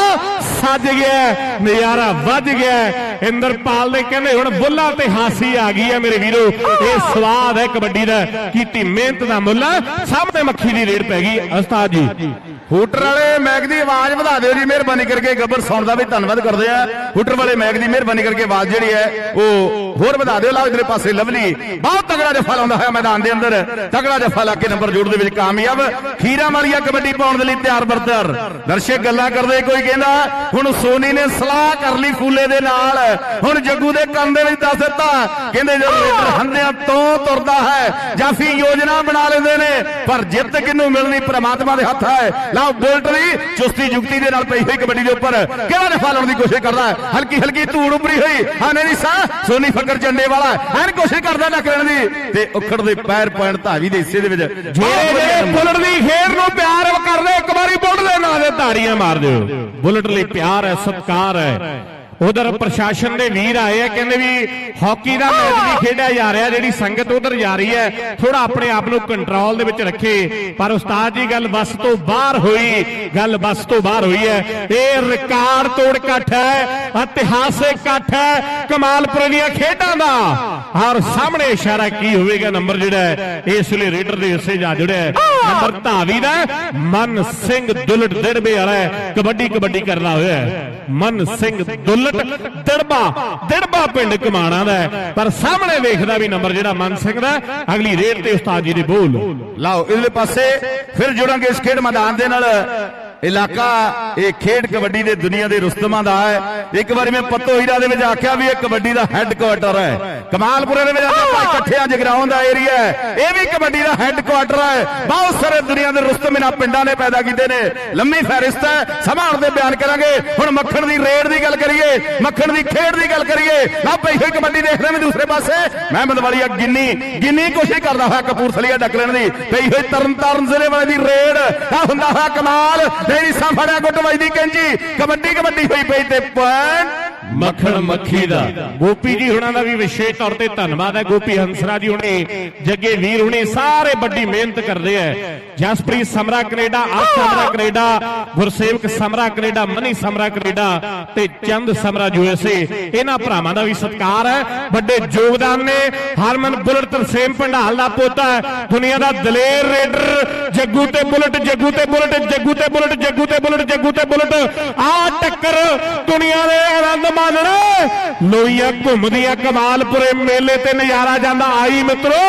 ਸੱਜ ਗਿਆ ਨਜ਼ਾਰਾ ਵੱਜ ਗਿਆ ਇੰਦਰਪਾਲ ਦੇ ਕਹਿੰਦੇ, ਹੁਣ ਬੁੱਲਾਂ ਤੇ ਹਾਸੀ ਆ ਗਈ ਹੈ ਮੇਰੇ ਵੀਰੋ। ਇਹ ਸਵਾਦ ਹੈ ਕਬੱਡੀ ਦਾ, ਕੀਤੀ ਮਿਹਨਤ ਦਾ ਮੁੱਲ। ਸਾਹਮਣੇ ਮੱਖੀ ਦੀ ਰੇਡ ਪੈ ਗਈ। ਉਸਤਾਦ ਜੀ। ਹੂਟਰ ਵਾਲੇ, ਮੈਗ ਦੀ ਆਵਾਜ਼ ਵਧਾ ਦਿਓ ਜੀ, ਮਿਹਰਬਾਨੀ ਕਰਕੇ ਗੱਬਰ ਸੌਣ ਦਾ ਵੀ ਧੰਨਵਾਦ ਕਰਦੇ ਆ ਹੂਟਰ ਵਾਲੇ, ਮੈਗ ਦੀ ਮਿਹਰਬਾਨੀ ਕਰਕੇ ਆਵਾਜ਼ ਜਿਹੜੀ ਹੈ, ਉਹ ਹੋਰ ਵਧਾ ਦਿਓ। ਲਾਓ ਇਧਰੇ ਪਾਸੇ ਲਵਲੀ। ਬਹੁਤ ਤਗੜਾ ਜਫਾ ਲਾਉਂਦਾ ਹੋਇਆ ਮੈਦਾਨ ਦੇ ਅੰਦਰ। ਤਗੜਾ ਜਫਾ ਲਾ ਕੇ ਨੰਬਰ ਜੋੜ ਦੇ ਵਿੱਚ ਕਾਮਯਾਬ। ਖੀਰਾ ਵਾਲੀਆ ਕਬੱਡੀ ਪਾਉਣ ਦੇ ਲਈ ਤਿਆਰ ਬਰਤਰ ਦਰਸ਼ਕ ਗੱਲਾਂ ਕਰਦੇ, ਕੋਈ ਕਹਿੰਦਾ ਹੁਣ ਸੋਨੀ ਨੇ ਸਲਾਹ ਕਰ ਲਈ ਫੂਲੇ ਦੇ ਨਾਲ। ਹੁਣ ਜੱਗੂ ਦੇ ਕੰਨ ਦੇ ਵਿੱਚ ਦੱਸ ਦਿੱਤਾ। ਕਹਿੰਦੇ ਜਦੋਂ ਲੀਡਰ ਹੰਦਿਆਂ ਤੋਂ ਤੁਰਦਾ ਹੈ ਜਾਫੀ ਯੋਜਨਾ ਬਣਾ ਲੈਂਦੇ ਨੇ। ਪਰ ਜਿੱਤ ਕਿਨੂੰ ਮਿਲਣੀ? ਪ੍ਰਮਾਤਮਾ ਦੇ ਹੱਥ ਹੈ। ਲਓ ਬੁਲਟ ਦੀ ਚੁਸਤੀ ਜੁਗਤੀ ਦੇ ਨਾਲ ਪਈ ਹੋਈ ਕਬੱਡੀ ਦੇ ਉੱਪਰ। ਕਿਹੜਾ ਦਫਾ ਲਾਉਣ ਦੀ ਕੋਸ਼ਿਸ਼ ਕਰਦਾ ਹੈ? ਹਲਕੀ ਹਲਕੀ ਧੂੜ ਉੱਪਰੀ ਹੋਈ। ਆਨੇ ਦੀ ਸਾਹ। ਸੋਨੀ ਫਕਰ ਝੰਡੇ ਵਾਲਾ ਐਨ ਕੋਸ਼ਿਸ਼ ਕਰਦਾ ਨਕਲਣ ਦੀ। ਤੇ ਉਖੜ ਦੇ ਪੈਰ ਪੈਣ ਧਾਵੀ ਦੇ ਹਿੱਸੇ ਦੇ ਵਿੱਚ ਜਿਹੜੇ ਜਿਹੜੇ ਬੁਲਟ ਦੀ ਖੇਡ ਨੂੰ ਪਿਆਰ ਕਰਦੇ ਇੱਕ ਵਾਰੀ ਬੁਲਟ ਦੇ ਨਾਂ ਦੇ ਤਾੜੀਆਂ ਮਾਰ ਦਿਓ। ਬੁਲਟ ਲਈ ਪਿਆਰ ਹੈ, ਸਤਿਕਾਰ ਹੈ। ਉਧਰ ਪ੍ਰਸ਼ਾਸਨ ਦੇ ਵੀਰ ਆਏ ਆ, ਕਹਿੰਦੇ ਵੀ ਹਾਕੀ ਦਾ ਮੈਚ ਵੀ ਖੇਡਿਆ ਜਾ ਰਿਹਾ, ਜਿਹੜੀ ਸੰਗਤ ਉਧਰ ਜਾ ਰਹੀ ਹੈ ਥੋੜਾ ਆਪਣੇ ਆਪ ਨੂੰ ਕੰਟਰੋਲ ਦੇ ਵਿੱਚ ਰੱਖੇ। ਪਰ ਉਸਤਾਦ ਜੀ, ਗੱਲ ਬਸ ਤੋਂ ਬਾਹਰ ਹੋਈ, ਗੱਲ ਬਸ ਤੋਂ ਬਾਹਰ ਹੋਈ ਹੈ। ਇਹ ਰਿਕਾਰਡ ਤੋੜ ਇਕੱਠ ਹੈ ਇਤਿਹਾਸਿਕ ਇਕੱਠ ਹੈ, ਕਮਾਲਪੁਰ ਦੀਆਂ ਖੇਡਾਂ ਦਾ। ਔਰ ਸਾਹਮਣੇ ਇਸ਼ਾਰਾ ਕੀ ਹੋਵੇਗਾ, ਨੰਬਰ ਜਿਹੜਾ ਇਸ ਲਈ ਰੇਡਰ ਦੇ ਹਿੱਸੇ ਜਾ ਜੁੜਿਆ ਨੰਬਰ ਧਾਵੀ ਦਾ ਮਨ ਸਿੰਘ ਦੁਲਟ ਦਿੜਬੇ ਵਾਲਾ ਕਬੱਡੀ ਕਬੱਡੀ ਕਰਦਾ ਹੋਇਆ ਮਨ ਸਿੰਘ ਦੁਲਟ ਦਿੜਬਾ ਦਿੜਬਾ ਪਿੰਡ ਕਮਾਣਾ ਦਾ ਪਰ ਸਾਹਮਣੇ ਵੇਖਦਾ ਵੀ ਨੰਬਰ ਜਿਹੜਾ ਮਨ ਸਿੰਘ ਦਾ ਅਗਲੀ ਰੇਡ ਤੇ ਉਸਤਾਦ ਜੀ ਦੇ ਬੋਲ। ਲਾਓ ਇਹਦੇ ਪਾਸੇ ਫਿਰ ਜੁੜਾਂਗੇ ਇਸ ਖੇਡ ਮੈਦਾਨ ਦੇ ਨਾਲ। ਇਲਾਕਾ, ਇਹ ਖੇਡ ਕਬੱਡੀ ਦੇ ਦੁਨੀਆ ਦੇ ਰੁਸਤਮਾਂ ਦਾ ਹੈ। ਇੱਕ ਵਾਰੀ ਮੈਂ ਪੱਤੋ ਹੀਰਾ ਦੇ ਵਿੱਚ ਆਖਿਆ ਵੀ ਇਹ ਕਬੱਡੀ ਦਾ ਹੈੱਡਕੁਆਟਰ ਹੈ। ਕਮਾਲਪੁਰੇ ਦੇ ਵਿੱਚ ਆਪਾਂ ਇਕੱਠੇ ਅੱਜ ਗਰਾਊਂਡ ਦਾ ਏਰੀਆ ਹੈ। ਇਹ ਵੀ ਕਬੱਡੀ ਦਾ ਹੈੱਡਕੁਆਟਰ ਹੈ। ਬਹੁਤ ਸਾਰੇ ਦੁਨੀਆ ਦੇ ਰੁਸਤਮ ਇਹਨਾਂ ਪਿੰਡਾਂ ਨੇ ਪੈਦਾ ਕੀਤੇ ਨੇ। ਲੰਮੀ ਫਹਿਰਿਸਤ ਹੈ। ਸਮਾਂ ਦੇ ਬਿਆਨ ਕਰਾਂਗੇ। ਹੁਣ ਮੱਖਣ ਦੀ ਰੇਡ ਦੀ ਗੱਲ ਕਰੀਏ, ਮੱਖਣ ਦੀ ਖੇਡ ਦੀ ਗੱਲ ਕਰੀਏ। ਨਾ ਪਈ ਹੋਈ ਕਬੱਡੀ ਦੇਖਦੇ ਨੇ ਦੂਸਰੇ ਪਾਸੇ। ਮੈਂ ਵਾਲੀਆ ਗਿੰਨੀ। ਗਿੰਨੀ ਕੋਸ਼ਿਸ਼ ਕਰਦਾ ਹੋਇਆ ਕਪੂਰਥਲੀਆ ਡੱਕ ਲੈਣ ਦੀ। ਪਈ ਹੋਈ ਤਰਨ ਤਾਰਨ ਜ਼ਿਲ੍ਹੇ ਵਾਲੇ ਦੀ ਰੇਡ। ਆ ਹੁੰਦਾ ਹੋਇਆ ਕਮਾਲ। ਤੇਰੀ ਸਾਂ ਫੜਿਆ ਗੁੱਟ ਵੱਜਦੀ ਕੈਂਚੀ। ਕਬੱਡੀ ਕਬੱਡੀ ਹੋਈ ਪਈ ਤੇ ਪੁਆਇੰਟ ਮੱਖਣ ਮੱਖੀ ਦਾ। ਗੋਪੀ ਜੀ ਹੁਣਾਂ ਦਾ ਵੀ ਵਿਸ਼ੇਸ਼ ਤੌਰ ਤੇ ਧੰਨਵਾਦ ਹੈ। ਗੋਪੀ ਹੰਸਰਾ ਜੀ ਹੁਣੇ, ਜੱਗੇ ਵੀਰ ਹੁਣੇ, ਸਾਰੇ ਵੱਡੀ ਮਿਹਨਤ ਕਰਦੇ ਐ ਜਸਪ੍ਰੀਤ ਸਮਰਾ ਕੈਨੇਡਾ ਆ Samra Canada, Gursewak Samra Canada, Mani Samra Canada ਤੇ ਚੰਦ ਸਮਰਾ ਯੂਐਸਏ ਇਹਨਾਂ ਭਰਾਵਾਂ ਦਾ ਵੀ ਸਤਿਕਾਰ ਹੈ। ਵੱਡੇ ਯੋਗਦਾਨ ਨੇ। ਹਰਮਨ ਬੁਲਟ ਤਰਸੇਮ ਭੰਡਾਲ ਦਾ ਪੋਤਾ ਹੈ। ਦੁਨੀਆ ਦਾ ਦਲੇਰ ਰੇਡਰ। ਜੱਗੂ ਤੇ ਬੁਲਟ, ਜੱਗੂ ਤੇ ਬੁਲਟ, ਜੱਗੂ ਤੇ ਬੁਲਟ, ਜੱਗੂ ਤੇ ਬੁਲਟ, ਜੱਗੂ ਤੇ ਬੁਲਟ। ਆ ਟੱਕਰ ਦੁਨੀਆ ਦੇ ਆਨੰਦ ਮਾਣਨ ਲੋਈਆਂ ਘੁੰਮਦੀਆਂ ਕਮਾਲਪੁਰੇ ਮੇਲੇ ਤੇ ਨਜ਼ਾਰਾ ਜਾਂਦਾ। ਆਈ ਮਿੱਤਰੋ।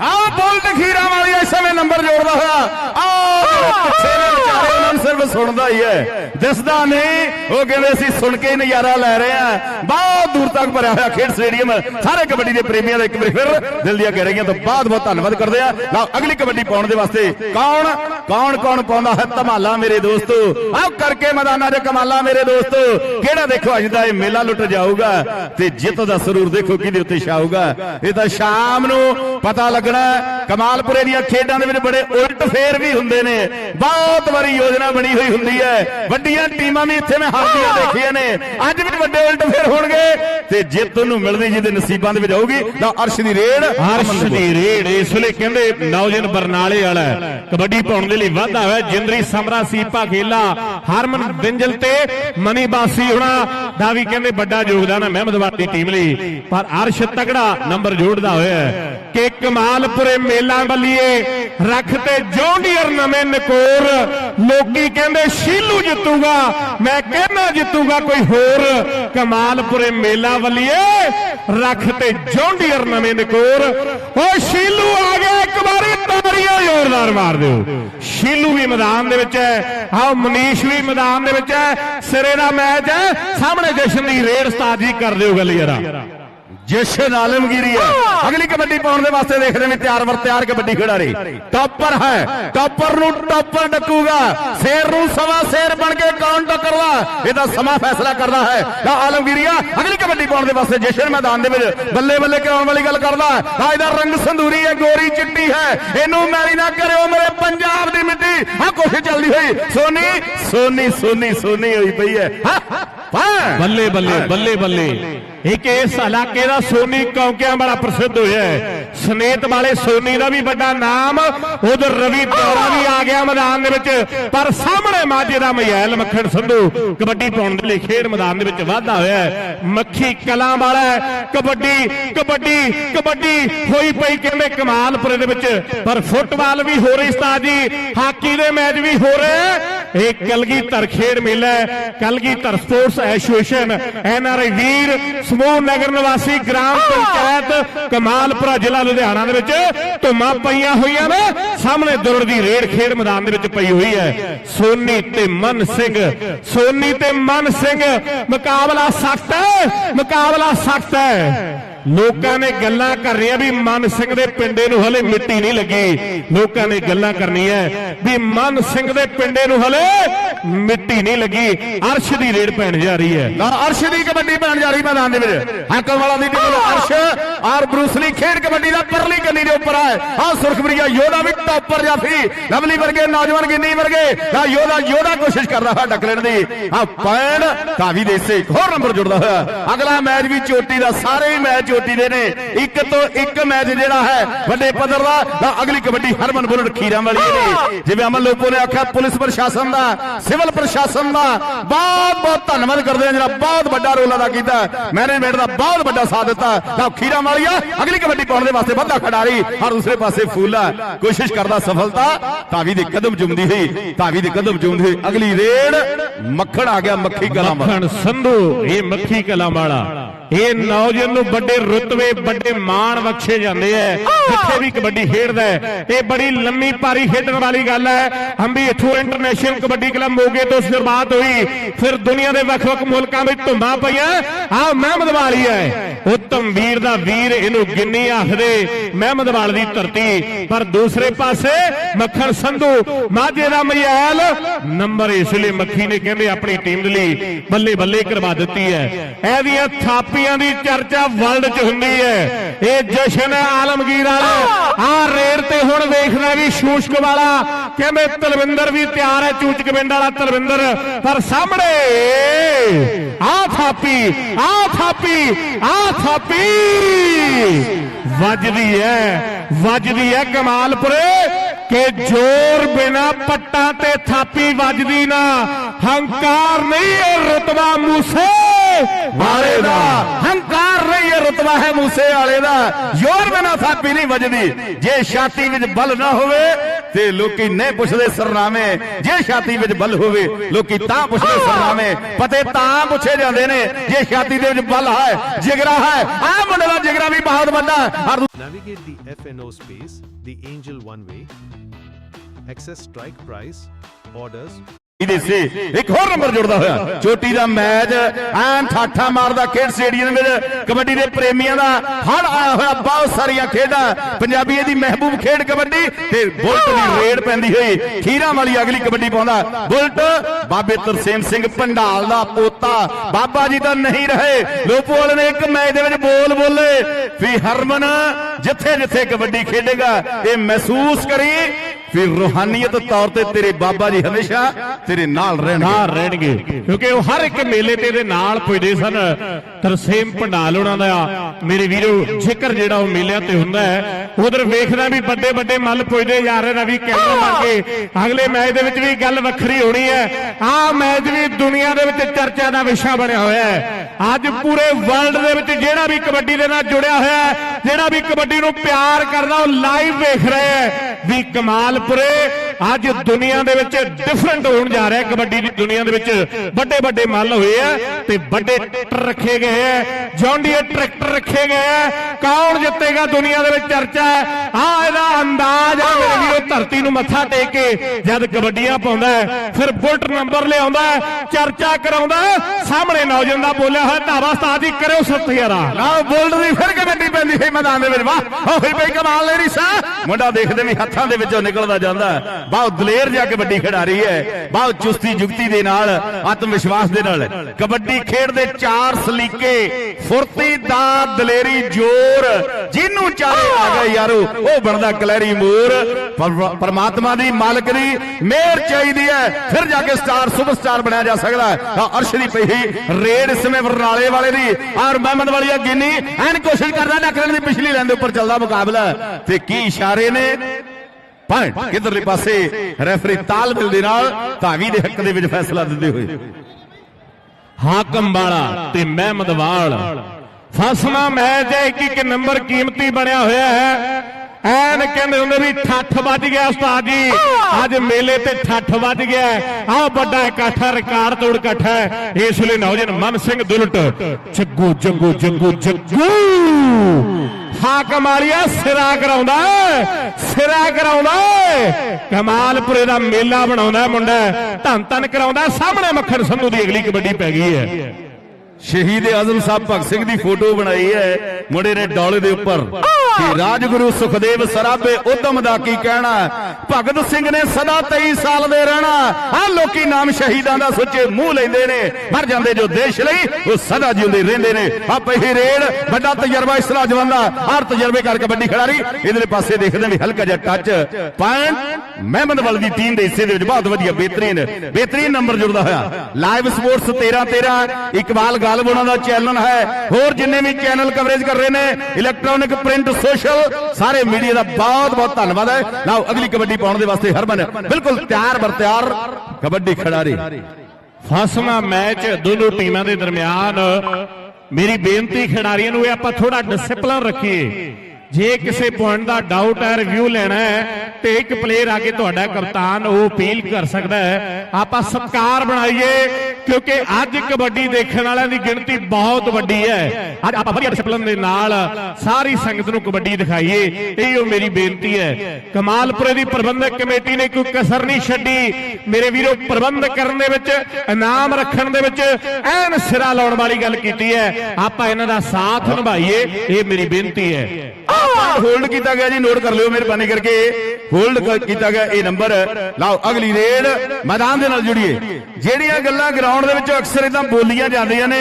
ਆ ਬੁਲਟ ਖੀਰਾ ਵਾਲੀ ਇਸ ਸਮੇਂ ਨੰਬਰ ਜੋੜਦਾ ਹੋਇਆ। ਆ ਪਿੱਛੇ ਨੇ ਵਿਚਾਰੇ ਉਹਨਾਂ ਨੂੰ ਸਿਰਫ ਸੁਣਦਾ ਹੀ ਹੈ। ਦਿਸਦਾ ਨਹੀਂ ਉਹ ਕਹਿੰਦੇ ਅਸੀਂ ਸੁਣ ਕੇ ਹੀ ਨਜ਼ਾਰਾ ਲੈ ਰਹੇ ਆ ਬਹੁਤ ਦੂਰ ਤੱਕ ਭਰਿਆ ਹੋਇਆ ਖੇਡ ਸਟੇਡੀਅਮ ਸਾਰੇ ਕਬੱਡੀ ਦੇ ਪ੍ਰੇਮੀਆਂ ਦਾ ਇੱਕ ਵਾਰ ਫਿਰ ਦਿਲ ਦੀਆਂ ਗਹਿਰਾਈਆਂ ਤੋਂ ਬਹੁਤ ਬਹੁਤ ਧੰਨਵਾਦ ਕਰਦੇ ਆ ਲਓ ਅਗਲੀ ਕਬੱਡੀ ਪਾਉਣ ਦੇ ਵਾਸਤੇ ਕੌਣ ਕੌਣ ਕੌਣ ਪਾਉਂਦਾ ਹੈ? ਧਮਾਲਾ ਮੇਰੇ ਦੋਸਤੋ। ਆਓ ਕਰਕੇ ਮੈਦਾਨਾਂ 'ਚ ਕਮਾਲਾ ਮੇਰੇ ਦੋਸਤੋ। ਕਿਹੜਾ ਦੇਖੋ ਅੱਜ ਦਾ ਇਹ ਮੇਲਾ ਲੁੱਟ ਜਾਊਗਾ ਤੇ ਜਿੱਤ ਦਾ ਸਰੂਰ ਦੇਖੋ ਕਿਹਦੇ ਉੱਤੇ ਛਾਊਗਾ। ਇਹ ਤਾਂ ਸ਼ਾਮ ਨੂੰ ਪਤਾ ਲੱਗਣਾ। ਕਮਾਲਪੁਰੇ ਦੀਆਂ ਖੇਡਾਂ ਦੇ ਵਿੱਚ ਬੜੇ ਉਲਟ ਫੇਰ ਵੀ ਹੁੰਦੇ ਨੇ। ਬਹੁਤ ਵਾਰੀ ਯੋਜਨਾ ਬਣੀ ਹੋਈ ਹੁੰਦੀ ਹੈ। ਵੱਡੀਆਂ ਟੀਮਾਂ ਵੀ ਇੱਥੇ ਮੈਂ ਹਾਰਦੀਆਂ ਦੇਖੀਆਂ ਨੇ। ਅੱਜ ਵੀ ਵੱਡੇ ਉਲਟ ਫੇਰ ਹੋਣਗੇ। ਤੇ ਜਿੱਤ ਉਹਨੂੰ ਮਿਲਦੀ ਜਿਹਦੇ ਨਸੀਬਾਂ ਦੇ ਵਿੱਚ ਹੋਊਗੀ ਤਾਂ ਅਰਸ਼ ਦੀ ਰੇਡ ਹਰਸ਼ ਦੀ ਰੇਡ ਇਸ ਵੇਲੇ ਕਹਿੰਦੇ ਨੌਜਨ ਬਰਨਾਲੇ ਵਾਲਾ। ਕਬੱਡੀ ਪਾਉਣ ਦੇ ਲਈ ਵਾਧਾ ਹੋਇਆ। ਜਿੰਦਰੀ ਸਮਰਾ ਸੀਪਾ ਖੇਲਾ ਹਰਮਨ ਬਿੰਜਲ ਤੇ ਮਨੀ ਬਾਸੀ ਹੁਣਾ ਦਾ ਵੀ ਕਹਿੰਦੇ ਵੱਡਾ ਯੋਗਦਾਨ ਹੈ ਮਹਿਮਦਵਾਰ ਦੀ ਟੀਮ ਲਈ। ਪਰ ਅਰਸ਼ ਤਗੜਾ ਨੰਬਰ ਜੋੜਦਾ ਹੋਇਆ ਕਿ ਕਮਾਲਪੁਰੇ ਮੇਲਾ ਬੱਲੀਏ ਰੱਖ ਤੇ ਜੌਂਡੀਅਰ ਨਵੇਂ ਨਕੋਰ। ਲੋਕੀ ਕਹਿੰਦੇ, ਸ਼ੀਲੂ ਜਿੱਤੂਗਾ, ਮੈਂ ਕਹਿਣਾ ਜਿੱਤੂਗਾ ਕੋਈ ਹੋਰ। ਕਮਾਲਪੁਰੇ ਮੇਲਾ ਬੱਲੀਏ ਰੱਖ ਤੇ ਜੌਂਡੀਅਰ ਨਵੇਂ ਨਕੋਰ। ਓ ਸ਼ੀਲੂ ਆ ਗਿਆ, ਇੱਕ ਵਾਰੀ ਤਾੜੀਆਂ ਜ਼ੋਰਦਾਰ ਮਾਰ ਦਿਓ। ਸ਼ੀਲੂ ਵੀ ਮੈਦਾਨ ਦੇ ਵਿੱਚ ਹੈ ਆਓ ਮਨੀਸ਼ ਵੀ ਮੈਦਾਨ ਦੇ ਵਿੱਚ ਹੈ। ਸਿਰੇ ਦਾ ਮੈਚ ਹੈ, ਸਾਹਮਣੇ ਜਸ਼ਨ ਦੀ ਰੇਡ ਉਸਤਾਦ ਕਰ ਦਿਓ ਗੱਲ ਯਾਰਾ ਜਸ਼ਨ ਆਲਮਗੀਰੀ ਹੈ। ਅਗਲੀ ਕਬੱਡੀ ਪਾਉਣ ਦੇ ਵਾਸਤੇ ਦੇਖਦੇ ਨੇ ਤਿਆਰ ਵਰ ਤਿਆਰ ਕਬੱਡੀ ਖਿਡਾਰੀ। ਟੌਪਰ ਹੈ। ਟੌਪਰ ਨੂੰ ਟੌਪਰ ਡੱਕੂਗਾ। ਸ਼ੇਰ ਨੂੰ ਸਵਾ ਸ਼ੇਰ ਬਣ ਕੇ ਕਾਉਂਟ ਤੋਂ ਕਰਦਾ ਇਹਦਾ ਸਮਾਂ ਫੈਸਲਾ ਕਰਦਾ ਹੈ। ਤਾਂ ਆਲਮਗੀਰੀਆ ਅਗਲੀ ਕਬੱਡੀ ਪਾਉਣ ਦੇ ਵਾਸਤੇ ਜਸ਼ਨ ਮੈਦਾਨ ਦੇ ਵਿੱਚ ਬੱਲੇ ਬੱਲੇ ਕਰਾਉਣ ਵਾਲੀ ਗੱਲ ਕਰਦਾ ਆ ਇਹਦਾ ਰੰਗ ਸੰਧੂਰੀ ਹੈ ਗੋਰੀ ਚਿੱਟੀ ਹੈ। ਇਹਨੂੰ ਮੈਲੀ ਨਾ ਕਰਿਓ ਮੇਰੇ ਪੰਜਾਬ ਦੀ ਮਿੱਟੀ। ਆ ਕੋਸ਼ਿਸ਼ ਚੱਲਦੀ ਹੋਈ। ਸੋਨੀ ਸੋਨੀ ਸੋਨੀ ਸੋਨੀ ਹੋਈ ਪਈ ਹਾਂ। ਬੱਲੇ ਬੱਲੇ ਬੱਲੇ ਬੱਲੇ। ਇੱਕ ਇਸ ਇਲਾਕੇ ਦਾ ਸੋਨੀ ਕੌਂਕਿਆਂ ਬੜਾ ਪ੍ਰਸਿੱਧ ਹੋਇਆ ਹੈ। ਸਨੇਤ ਵਾਲੇ ਸੋਨੀ ਦਾ ਵੀ ਵੱਡਾ ਨਾਮ ਉਧਰ ਰਵੀ ਤੋਰਾ ਵੀ ਆ ਗਿਆ ਮੈਦਾਨ ਦੇ ਵਿੱਚ। ਪਰ ਸਾਹਮਣੇ ਮਾਝੇ ਦਾ ਮਹਿਲ ਮੱਖਣ ਸੰਧੂ, ਕਬੱਡੀ ਪਾਉਣ ਦੇ ਲਈ ਖੇਡ ਮੈਦਾਨ ਦੇ ਵਿੱਚ ਵਾਧਾ ਹੋਇਆ ਹੈ। ਮੱਖੀ ਕਲਾਂ ਵਾਲਾ ਕਬੱਡੀ ਕਬੱਡੀ ਕਬੱਡੀ ਹੋਈ ਪਈ ਕਹਿੰਦੇ ਕਮਾਲਪੁਰੇ ਦੇ ਵਿੱਚ। ਪਰ ਫੁੱਟਬਾਲ ਵੀ ਹੋ ਰਹੀ ਉਸਤਾਦ ਜੀ। ਹਾਕੀ ਦੇ ਮੈਚ ਵੀ ਹੋ ਰਹੇ ਇਹ ਕਲਗੀਧਰ ਖੇਡ ਮੇਲਾ ਹੈ। Kalgidhar sports association, N R I ਵੀਰ, ਸਮੂਹ ਨਗਰ ਨਿਵਾਸੀ, ਗ੍ਰਾਮ ਪੰਚਾਇਤ, ਕਮਾਲਪੁਰਾ ਜ਼ਿਲ੍ਹਾ ਲੁਧਿਆਣਾ ਦੇ ਵਿੱਚ ਧੁੰਮਾਂ ਪਈਆਂ ਹੋਈਆਂ ਨੇ। ਸਾਹਮਣੇ ਦੁਰੜ ਦੀ ਰੇਡ ਖੇਡ ਮੈਦਾਨ ਦੇ ਵਿੱਚ ਪਈ ਹੋਈ ਹੈ। ਸੋਨੀ ਤੇ ਮਨ ਸਿੰਘ, ਸੋਨੀ ਤੇ ਮਨ ਸਿੰਘ, ਮੁਕਾਬਲਾ ਸਖਤ ਹੈ, ਮੁਕਾਬਲਾ ਸਖਤ ਹੈ। ਲੋਕਾਂ ਨੇ ਗੱਲਾਂ ਕਰ ਰਹੀਆਂ ਵੀ ਮਨ ਸਿੰਘ ਦੇ ਪਿੰਡੇ ਨੂੰ ਹਲੇ ਮਿੱਟੀ ਨਹੀਂ ਲੱਗੀ। ਲੋਕਾਂ ਨੇ ਗੱਲਾਂ ਕਰਨੀਆਂ ਵੀ ਮਨ ਸਿੰਘ ਦੇ ਪਿੰਡੇ ਨੂੰ ਹਲੇ ਮਿੱਟੀ ਨਹੀਂ ਲੱਗੀ। ਅਰਸ਼ ਦੀ ਰੇਡ ਪੈਣ ਜਾ ਰਹੀ ਹੈ। ਨਾ, ਅਰਸ਼ ਦੀ ਕਬੱਡੀ ਪੈਣ ਜਾ ਰਹੀ ਮੈਦਾਨ ਦੇ ਵਿੱਚ। ਹਾਕਮ ਵਾਲਾ ਦੀ ਟੀਮ ਅਰਸ਼ ਔਰ ਬਰੂਸਲੀ ਖੇਡ ਕਬੱਡੀ ਦਾ ਪਰਲੀ ਕੰਨੀ ਦੇ ਉੱਪਰ ਹੈ। ਆ ਸੁਰਖਬਰੀਆ ਯੋਧਾ ਵੀ ਟੌਪਰ ਜਾਫੀ ਲਵਲੀ ਵਰਗੇ, ਨੌਜਵਾਨ ਗਿੰਨੀ ਵਰਗੇ। ਆ ਯੋਧਾ ਯੋਧਾ ਕੋਸ਼ਿਸ਼ ਕਰਦਾ ਹੈ ਡੱਕ ਲੈਣ ਦੀ। ਆ ਪੈਣ ਕਾਵੀ ਦੇ ਸੇ ਇੱਕ ਹੋਰ ਨੰਬਰ ਜੁੜਦਾ ਹੋਇਆ। ਅਗਲਾ ਮੈਚ ਵੀ ਚੋਟੀ ਦਾ ਸਾਰੇ ਹੀ ਮੈਚ ਚੋਟੀ ਦੇ ਨੇ। ਇੱਕ ਤੋਂ ਇੱਕ ਮੈਚ ਜਿਹੜਾ ਹੈ, ਵੱਡੇ ਪੱਧਰ ਦਾ ਅਗਲੀ ਕਬੱਡੀ ਹਰਮਨ ਬੁਲਟ ਖੀਰਾਂ ਵਾਲੀ ਨੇ। ਜਿਵੇਂ ਅਮਨ ਲੋਪੋ ਨੇ ਆਖਿਆ, ਪੁਲਿਸ ਪ੍ਰਸ਼ਾਸਨ ਦਾ, ਸਿਵਲ ਪ੍ਰਸ਼ਾਸਨ ਦਾ। ਬਹੁਤ ਬਹੁਤ ਧੰਨਵਾਦ ਕਰਦੇ ਹਾਂ ਜਿਹੜਾ ਬਹੁਤ ਵੱਡਾ ਰੋਲ ਅਦਾ ਕੀਤਾ। ਮੈਨੇਜਮੈਂਟ ਦਾ ਬਹੁਤ ਵੱਡਾ ਸਾਥ ਦਿੱਤਾ। ਤਾਂ ਖੀਰਾਂ ਵਾਲੀਆ, ਅਗਲੀ ਕਬੱਡੀ ਪਾਉਣ ਦੇ ਵਾਸਤੇ ਵੱਡਾ ਖਿਡਾਰੀ, ਹਰ ਦੂਸਰੇ ਪਾਸੇ ਫੂਲਾ। ਕੋਸ਼ਿਸ਼ ਕਰਦਾ ਸਫਲਤਾ ਤਾਵੀ ਦੇ ਕਦਮ ਚੁੰਮਦੀ ਹੋਈ ਤਾਵੀ ਦੇ ਕਦਮ ਚੁੰਮਦੀ ਹੋਈ। ਅਗਲੀ ਰੇਡ, ਮੱਖਣ ਆ ਗਿਆ ਮੱਖੀ ਕਲਾਂ ਵਾਲਾ। ਮੱਖਣ ਸੰਧੂ, ਇਹ ਮੱਖੀ ਕਲਾਂ ਵਾਲਾ। ਇਹ ਨੌਜਵਾਨ ਨੂੰ ਵੱਡੇ ਰੁਤਬੇ, ਵੱਡੇ ਮਾਣ ਬਖਸ਼ੇ ਜਾਂਦੇ ਐ। ਜਿੱਥੇ ਵੀ ਕਬੱਡੀ ਖੇਡਦਾ ਹੈ ਇਹ ਬੜੀ ਲੰਮੀ ਪਾਰੀ ਖੇਡਣ ਵਾਲੀ ਗੱਲ ਹੈ ਹੰਬੀ, ਇਥੋਂ ਇੰਟਰਨੈਸ਼ਨਲ ਕਬੱਡੀ ਕਲੱਬ ਮੋਗੇ ਤੋਂ ਸ਼ੁਰੂਆਤ ਹੋਈ। ਫਿਰ ਦੁਨੀਆ ਦੇ ਵੱਖ-ਵੱਖ ਮੁਲਕਾਂ ਵਿੱਚ ਧੁੰਮਾਂ ਪਈਆਂ। ਆ ਮਹਿਮਦ ਵਾਲੀ ਹੈ ਉੱਤਮ ਵੀਰ ਦਾ ਵੀਰ ਇਹਨੂੰ ਗਿੰਨੀ ਆਖਦੇ ਮਹਿਮਦ ਵਾਲ ਦੀ ਧਰਤੀ। ਪਰ ਦੂਸਰੇ ਪਾਸੇ ਮੱਖਣ ਸੰਧੂ, ਮਾਝੇ ਦਾ ਮਹਿਲ ਨੰਬਰ ਇਸ ਲਈ ਮੱਖੀ ਨੇ ਕਹਿੰਦੇ ਆਪਣੀ ਟੀਮ ਦੇ ਲਈ ਬੱਲੇ ਬੱਲੇ ਕਰਵਾ ਦਿੱਤੀ ਹੈ ਇਹਦੀਆਂ ਥਾਪ ਥਾਪੀਆਂ ਦੀ ਚਰਚਾ ਵਰਲਡ 'ਚ ਹੁੰਦੀ ਹੈ। ਇਹ ਜਸ਼ਨ ਹੈ ਆਲਮਗੀਰ ਵਾਲਾ। ਆ ਰੇਡ ਤੇ ਹੁਣ ਵੇਖਦਾ ਵੀ ਸ਼ੂਸ਼ਕ ਵਾਲਾ। ਕਹਿੰਦੇ ਤਲਵਿੰਦਰ ਵੀ ਤਿਆਰ ਹੈ ਚੂਚਕ ਪਿੰਡ ਵਾਲਾ ਤਲਵਿੰਦਰ। ਪਰ ਸਾਹਮਣੇ ਆ ਥਾਪੀ ਆ ਥਾਪੀ ਆ ਥਾਪੀ। ਵੱਜਦੀ ਹੈ ਵੱਜਦੀ ਹੈ ਕਮਾਲਪੁਰੇ। ਕਿ ਜ਼ੋਰ ਬਿਨਾ ਪੱਟਾਂ ਤੇ ਥਾਪੀ ਵੱਜਦੀ ਨਾ। ਹੰਕਾਰ ਨਹੀਂ ਇਹ ਰਤਬਾ ਮੂਸੇ ਵਾਲੇ ਦਾ। ਹੰਕਾਰ ਨਹੀਂ ਇਹ ਰਤਬਾ ਹੈ ਮੂਸੇ ਵਾਲੇ ਦਾ। ਜ਼ੋਰ ਬਿਨਾ ਥਾਪੀ ਨਹੀਂ ਵੱਜਦੀ। ਜੇ ਛਾਤੀ ਵਿੱਚ ਬਲ ਨਾ ਹੋਵੇ ਤੇ ਲੋਕੀ ਨਹੀਂ ਪੁੱਛਦੇ ਸਰਨਾਮੇ। ਜੇ ਛਾਤੀ ਵਿੱਚ ਬਲ ਹੋਵੇ ਲੋਕੀ ਤਾਂ ਪੁੱਛਦੇ ਸਰਨਾਮੇ। ਪਤੇ ਤਾਂ ਪੁੱਛੇ ਜਾਂਦੇ ਨੇ ਜੇ ਛਾਤੀ ਦੇ ਵਿੱਚ ਬਲ ਹੈ ਜਿਗਰਾ ਹੈ। ਆਹ ਮੁੰਡੇ ਦਾ ਜਿਗਰਾ ਵੀ ਬਹੁਤ ਵੱਡਾ। Navigate the FNO space, the Angel One Way, access strike price, orders, ਇਹਦੇ ਇੱਕ ਹੋਰ ਨੰਬਰ ਜੁੜਦਾ ਹੋਇਆ। ਚੋਟੀ ਦਾ ਮੈਚ, ਐਨ ਠਾਠਾ ਮਾਰਦਾ ਖੇਡ ਸਟੇਡੀਅਮ ਵਿੱਚ। ਕਬੱਡੀ ਦੇ ਪ੍ਰੇਮੀਆਂ ਦਾ ਹੜ ਆਇਆ ਹੋਇਆ। ਬਹੁਤ ਸਾਰੀਆਂ ਖੇਡਾਂ। ਪੰਜਾਬੀਏ ਦੀ ਮਹਿਬੂਬ ਖੇਡ ਕਬੱਡੀ ਤੇ ਬੁਲਟ ਦੀ ਰੇਡ ਪੈਂਦੀ ਹੋਈ। ਖੀਰਾਂ ਵਾਲੀ ਅਗਲੀ ਕਬੱਡੀ ਪਾਉਂਦਾ। ਬੁਲਟ, ਬਾਬੇ ਤਰਸੇਮ ਸਿੰਘ ਪੰਡਾਲ ਦਾ ਪੋਤਾ। ਬਾਬਾ ਜੀ ਤਾਂ ਨਹੀਂ ਰਹੇ। ਲੋਪੋ ਵਾਲੇ ਨੇ ਇੱਕ ਮੈਚ ਦੇ ਵਿੱਚ ਬੋਲ ਬੋਲੇ। ਵੀ ਹਰਮਨ ਜਿੱਥੇ ਜਿੱਥੇ ਕਬੱਡੀ ਖੇਡੇਗਾ, ਇਹ ਮਹਿਸੂਸ ਕਰੀ ਫਿਰ ਰੂਹਾਨੀਅਤ ਤੌਰ ਤੇ ਤੇਰੇ ਬਾਬਾ ਜੀ ਹਮੇਸ਼ਾ ਤੇਰੇ ਨਾਲ ਰਹਿਣਗੇ। ਨਾਲ ਰਹਿਣਗੇ। ਕਿਉਂਕਿ ਉਹ ਹਰ ਇੱਕ ਮੇਲੇ ਤੇ ਇਹਦੇ ਨਾਲ ਪੁੱਜਦੇ ਸਨ। ਤਰਸੇਮ ਪੰਡਾਲ ਉਹਨਾਂ ਦਾ। ਮੇਰੇ ਵੀਰੋ, ਜ਼ਿਕਰ ਜਿਹੜਾ ਉਹ ਮੇਲਿਆਂ ਤੇ ਹੁੰਦਾ ਹੈ, ਉਧਰ ਵੇਖਦਾ ਵੀ ਵੱਡੇ ਵੱਡੇ ਮੱਲ ਪੁੱਜਦੇ ਜਾ ਰਹੇ ਰਵੀ ਕੈਮਰਾ ਮਾਰ ਕੇ ਅਗਲੇ ਮੈਚ ਦੇ ਵਿੱਚ ਵੀ ਗੱਲ ਵੱਖਰੀ ਹੋਣੀ ਹੈ। ਆਹ ਮੈਚ ਵੀ ਦੁਨੀਆ ਦੇ ਵਿੱਚ ਚਰਚਾ ਦਾ ਵਿਸ਼ਾ ਬਣਿਆ ਹੋਇਆ ਹੈ। ਅੱਜ ਪੂਰੇ ਵਰਲਡ ਦੇ ਵਿੱਚ ਜਿਹੜਾ ਵੀ ਕਬੱਡੀ ਦੇ ਨਾਲ ਜੁੜਿਆ ਹੋਇਆ ਹੈ, ਜਿਹੜਾ ਵੀ ਕਬੱਡੀ ਨੂੰ ਪਿਆਰ ਕਰਦਾ, ਉਹ ਲਾਈਵ ਵੇਖ ਰਿਹਾ ਹੈ। ਵੀ ਕਮਾਲਪੁਰੇ ਅੱਜ ਦੁਨੀਆ ਦੇ ਵਿੱਚ ਡਿਫਰੈਂਟ ਹੋਣ ਜਾ ਰਿਹਾ ਕਬੱਡੀ ਦੀ ਦੁਨੀਆ ਦੇ ਵਿੱਚ ਵੱਡੇ ਵੱਡੇ ਮੱਲ ਹੋਏ ਆ ਤੇ ਵੱਡੇ ਟਰੈਕਟਰ ਰੱਖੇ ਗਏ ਆ। ਜੌਂਡੀਏ ਟਰੈਕਟਰ ਰੱਖੇ ਗਏ ਆ। ਕੌਣ ਜਿੱਤੇਗਾ ਦੁਨੀਆ ਦੇ ਵਿੱਚ ਚਰਚਾ? ਹੈ ਆ ਇਹਦਾ ਅੰਦਾਜ਼ ਆ ਮੇਰੇ ਵੀਰੋ, ਧਰਤੀ ਨੂੰ ਮੱਥਾ ਟੇਕ ਕੇ ਜਦ ਕਬੱਡੀਆਂ ਪਾਉਂਦਾ ਫਿਰ ਬੁਲਟ ਨੰਬਰ ਲਿਆਉਂਦਾ ਚਰਚਾ ਕਰਾਉਂਦਾ ਸਾਹਮਣੇ ਨੌਜਵਾਨ ਦਾ ਬੋਲਿਆ ਹੋਇਆ ਧਾਵਾ ਉਸਤਾਦ ਜੀ, ਕਰਿਓ ਸਤਿਆਰਾ ਨਾ ਬੁਲਟ ਦੀ ਫਿਰ ਕਬੱਡੀ ਪੈਂਦੀ ਹੈ ਮੈਦਾਨ ਦੇ ਵਿੱਚ। ਵਾਹ ਹੋਈ ਪਈ ਕਮਾਲ ਲੈ ਰਹੀ ਸਾ ਮੁੰਡਾ ਦੇਖਦੇ ਵੀ ਹੱਥਾਂ ਦੇ ਵਿੱਚੋਂ ਨਿਕਲਦਾ ਜਾਂਦਾ ਬਹੁਤ ਦਲੇਰ ਜਾ ਕੇ ਵੱਡੀ ਖਿਡਾਰੀ ਹੈ। ਬਹੁਤ ਚੁਸਤੀ ਜੁਗਤੀ ਦੇ ਨਾਲ ਆਤਮ ਵਿਸ਼ਵਾਸ ਦੇ ਨਾਲ। ਕਬੱਡੀ ਖੇਡ ਦੇ ਚਾਰ ਸਲੀਕੇ, ਫੁਰਤੀ ਦਾ ਦਲੇਰੀ ਜੋਰ ਜਿਹਨੂੰ ਚਾਹੇ ਆ ਗਏ ਯਾਰੋ, ਉਹ ਬਣਦਾ ਕਲੈਰੀ ਮੂਰ। ਪਰਮਾਤਮਾ ਦੀ ਮਾਲਕ ਦੀ ਮਿਹਰ ਚਾਹੀਦੀ ਹੈ। ਫਿਰ ਜਾ ਕੇ ਸਟਾਰ, ਸੁਪਰਸਟਾਰ ਬਣਿਆ ਜਾ ਸਕਦਾ ਹੈ। ਤਾਂ ਅਰਸ਼ ਦੀ ਪਈ ਰੇਡ ਸਮੇਂ ਬਰਨਾਲੇ ਵਾਲੇ ਦੀ। ਔਰ ਮਹਿਮਦ ਵਾਲੀ ਗਿੰਨੀ ਐਨ ਕੋਸ਼ਿਸ਼ ਕਰਦਾ ਟੱਕਰਨ ਦੀ ਪਿਛਲੀ ਲੈਂਦੇ ਉੱਪਰ ਚੱਲਦਾ ਮੁਕਾਬਲਾ। ਤੇ ਕੀ ਇਸ਼ਾਰੇ ਨੇ? ਪੁਆਇੰਟ ਕਿਧਰਲੇ ਪਾਸੇ ਰੈਫਰੀ ਤਾਲਮੇਲ ਦੇ ਨਾਲ ਧਾਵੀ ਦੇ ਹੱਕ ਦੇ ਵਿੱਚ ਫੈਸਲਾ ਦਿੰਦੇ ਹੋਏ। ਹਾਕਮ ਵਾਲਾ ਤੇ ਮਹਿਮਦ ਵਾਲ। ਫਸਮਾ ਮੈਚ ਹੈ ਇੱਕ ਇੱਕ ਨੰਬਰ ਕੀਮਤੀ ਬਣਿਆ ਹੋਇਆ ਹੈ। ਐਨ ਕਹਿੰਦੇ ਹੁੰਦੇ ਵੀ ਠੱਠ ਵੱਜ ਗਿਆ ਉਸਤਾਦ ਜੀ। ਅੱਜ ਮੇਲੇ ਤੇ ਠੱਠ ਵੱਜ ਗਿਆ ਆਹ ਵੱਡਾ ਇਕੱਠ ਰਿਕਾਰਡ ਤੋੜ ਇਕੱਠ ਹੈ। ਇਸ ਵੇਲੇ ਨੌਜਵਾਨ ਮਨ ਸਿੰਘ ਦੁਲਟ ਜੱਗੂ ਜੱਗੂ ਜੱਗੂ ਜੱਗੂ। ਹਾਕਮ ਵਾਲੀਆ ਸਿਰਾ ਕਰਾਉਂਦਾ ਸਿਰਾ ਕਰਾਉਂਦਾ। ਕਮਾਲਪੁਰੇ ਦਾ ਮੇਲਾ ਬਣਾਉਂਦਾ ਮੁੰਡਾ। ਧੰਨ ਧੰਨ ਕਰਾਉਂਦਾ ਸਾਹਮਣੇ ਮੱਖਣ ਸੰਧੂ ਦੀ ਅਗਲੀ ਕਬੱਡੀ ਪੈ ਗਈ ਹੈ। ਸ਼ਹੀਦ ਆਜ਼ਮ ਸਾਹਿਬ ਭਗਤ ਸਿੰਘ ਦੀ ਫੋਟੋ ਬਣਾਈ ਹੈ। ਮੁੰਡੇ ਨੇ ਡੌਲੇ ਦੇ ਉੱਪਰ। ਕਿ ਰਾਜਗੁਰੂ ਸੁਖਦੇਵ ਸਰਾਬੇ ਉਦਮ ਦਾ ਕੀ ਕਹਿਣਾ ਭਗਤ ਸਿੰਘ ਨੇ ਸਦਾ 23 ਸਾਲ ਦੇ ਰਹਿਣਾ ਆ ਲੋਕੀ ਨਾਮ ਸ਼ਹੀਦਾਂ ਦਾ ਸੋਚੇ ਮੂੰਹ ਲੈਂਦੇ ਨੇ। ਮਰ ਜਾਂਦੇ ਜੋ ਦੇਸ਼ ਲਈ, ਉਹ ਸਦਾ ਜਿਉਂਦੇ ਰਹਿੰਦੇ ਨੇ। ਆ ਪਹੀ ਰੇਡ, ਵੱਡਾ ਤਜਰਬਾ ਇਸ ਜਵਾਨ ਦਾ। ਹਰ ਤਜਰਬੇ ਤਜਰਬੇਕਾਰ ਕਬੱਡੀ ਖਿਡਾਰੀ। ਇਧਰਲੇ ਪਾਸੇ ਦੇਖਦੇ ਵੀ ਹਲਕਾ ਜਿਹਾ ਟੱਚ ਪੁਆਇੰਟ ਮਹਿਮਦਵਲ ਦੀ ਟੀਮ ਦੇ ਹਿੱਸੇ ਦੇ ਵਿੱਚ ਬਹੁਤ ਵਧੀਆ, ਬਿਹਤਰੀਨ ਬਿਹਤਰੀਨ ਨੰਬਰ ਜੁੜਦਾ ਹੋਇਆ। ਲਾਈਵ ਸਪੋਰਟਸ 13 13 ਇਕਬਾਲ ਗਾਲਬ ਉਹਨਾਂ ਦਾ ਚੈਨਲ ਹੈ। ਹੋਰ ਜਿੰਨੇ ਵੀ ਚੈਨਲ ਕਵਰੇਜ ਕਰ ਰਹੇ ਨੇ ਇਲੈਕਟ੍ਰੋਨਿਕ ਪ੍ਰਿੰਟ ਸੋਸ਼ਲ ਸਾਰੇ ਮੀਡੀਆ ਦਾ ਬਹੁਤ ਬਹੁਤ ਧੰਨਵਾਦ ਹੈ। ਲਓ, ਅਗਲੀ ਕਬੱਡੀ ਪਾਉਣ ਦੇ ਵਾਸਤੇ ਹਰਮਨ, ਬਿਲਕੁਲ ਤਿਆਰ ਬਰ ਤਿਆਰ ਕਬੱਡੀ ਖਿਡਾਰੀ। ਫਸਵਾਂ ਮੈਚ ਦੋਨੋਂ ਟੀਮਾਂ ਦੇ ਦਰਮਿਆਨ। ਮੇਰੀ ਬੇਨਤੀ ਖਿਡਾਰੀਆਂ ਨੂੰ, ਇਹ ਆਪਾਂ ਥੋੜਾ ਡਿਸਪਲਨ ਰੱਖੀਏ। ਜੇ ਕਿਸੇ ਪੁਆਇੰਟ ਦਾ ਡਾਊਟ ਹੈ ਰਿਵਿਊ ਲੈਣਾ ਹੈ, ਤੇ ਇੱਕ ਪਲੇਅਰ ਆ ਕੇ ਤੁਹਾਡਾ ਕਪਤਾਨ ਉਹ ਅਪੀਲ ਕਰ ਸਕਦਾ ਹੈ। ਆਪਾਂ ਸਤਕਾਰ ਬਣਾਈਏ, ਕਿਉਂਕਿ ਅੱਜ ਕਬੱਡੀ ਦੇਖਣ ਵਾਲਿਆਂ ਦੀ ਗਿਣਤੀ ਬਹੁਤ ਵੱਡੀ ਹੈ। ਅੱਜ ਆਪਾਂ ਵਧੀਆ ਡਿਸਪਲਿਨ ਦੇ ਨਾਲ ਸਾਰੀ ਸੰਗਤ ਨੂੰ ਕਬੱਡੀ ਦਿਖਾਈਏ, ਇਹੋ ਮੇਰੀ ਬੇਨਤੀ ਹੈ। ਕਮਾਲਪੁਰੇ ਦੀ ਪ੍ਰਬੰਧਕ ਕਮੇਟੀ ਨੇ ਕੋਈ ਕਸਰ ਨਹੀਂ ਛੱਡੀ। ਮੇਰੇ ਵੀਰੋ, ਪ੍ਰਬੰਧ ਕਰਨ ਦੇ ਵਿੱਚ, ਇਨਾਮ ਰੱਖਣ ਦੇ ਵਿੱਚ ਐਨ ਸਿਰਾ ਲਾਉਣ ਵਾਲੀ ਗੱਲ ਕੀਤੀ ਹੈ। ਆਪਾਂ ਇਹਨਾਂ ਦਾ ਸਾਥ ਨਿਭਾਈਏ, ਇਹ ਮੇਰੀ ਬੇਨਤੀ ਹੈ। ਹੋਲਡ ਕੀਤਾ ਗਿਆ ਜੀ ਨੋਟ ਕਰ ਲਿਓ ਮਿਹਰਬਾਨੀ ਕਰਕੇ। ਹੋਲਡ ਕੀਤਾ ਗਿਆ ਇਹ ਨੰਬਰ ਲਓ, ਅਗਲੀ ਰੇਡ, ਮੈਦਾਨ ਦੇ ਨਾਲ ਜੁੜੀਏ। ਜਿਹੜੀਆਂ ਗੱਲਾਂ ਗਰਾਊਂਡ ਦੇ ਵਿੱਚ ਅਕਸਰ ਇਦਾਂ ਬੋਲੀਆਂ ਜਾਂਦੀਆਂ ਨੇ,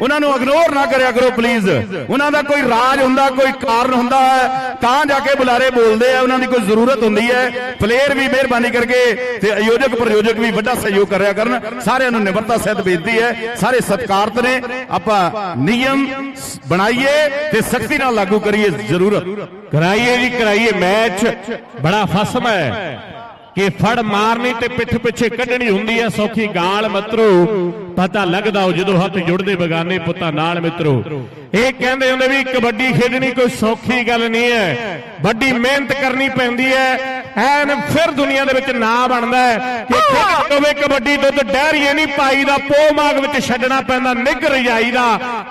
ਉਹਨਾਂ ਨੂੰ ਇਗਨੋਰ ਨਾ ਕਰਿਆ ਕਰੋ ਪਲੀਜ਼ ਉਹਨਾਂ ਦਾ ਕੋਈ ਰਾਜ ਹੁੰਦਾ, ਕੋਈ ਕਾਰਨ ਹੁੰਦਾ ਹੈ, ਤਾਂ ਜਾ ਕੇ ਬੁਲਾਰੇ ਬੋਲਦੇ ਆ, ਉਹਨਾਂ ਦੀ ਕੋਈ ਜ਼ਰੂਰਤ ਹੁੰਦੀ ਹੈ। ਪਲੇਅਰ ਵੀ ਮਿਹਰਬਾਨੀ ਕਰਕੇ ਤੇ ਆਯੋਜਕ, ਪ੍ਰਯੋਜਕ ਵੀ ਵੱਡਾ ਸਹਿਯੋਗ ਕਰਿਆ ਕਰਨ। ਸਾਰਿਆਂ ਨੂੰ ਨਿਮਰਤਾ ਸਹਿਤ ਬੇਨਤੀ ਹੈ, ਸਾਰੇ ਸਤਿਕਾਰਤ ਨੇ। ਆਪਾਂ ਨਿਯਮ ਬਣਾਈਏ ਤੇ ਸਖਤੀ ਨਾਲ ਲਾਗੂ ਕਰੀਏ ਜ਼ਰੂਰਤ ਕਰਾਈਏ ਜੀ, ਕਰਾਈਏ ਮੈਚ। ਬੜਾ ਫਸਮ ਹੈ ਕਿ ਫੜ ਮਾਰਨੀ ਤੇ ਪਿੱਠ ਪਿੱਛੇ ਕੱਢਣੀ ਹੁੰਦੀ ਹੈ ਸੌਖੀ ਗਾਲ ਮਤਰੋ। ਪਤਾ ਲੱਗਦਾ ਉਹ ਜਦੋਂ ਹੱਥ ਜੁੜਦੇ ਬਗਾਨੇ ਪੁੱਤਾਂ ਨਾਲ ਮਿੱਤਰੋ। ਇਹ ਕਹਿੰਦੇ ਹੁੰਦੇ ਵੀ ਕਬੱਡੀ ਖੇਡਣੀ ਕੋਈ ਸੌਖੀ ਗੱਲ ਨਹੀਂ ਹੈ। ਵੱਡੀ ਮਿਹਨਤ ਕਰਨੀ ਪੈਂਦੀ ਹੈ। ਐਨ ਫਿਰ ਦੁਨੀਆ ਦੇ ਵਿੱਚ ਨਾਂ ਬਣਦਾ ਹੈ ਕਿ ਖੇਡ ਕਬੱਡੀ ਦੁੱਧ ਡਹਿਰੀਏ ਨਹੀਂ ਪਾਈ ਦਾ ਪੋਹ ਮਾਗ ਵਿੱਚ ਛੱਡਣਾ ਪੈਂਦਾ, ਨਿੱਘ ਰਜਾਈ ਦਾ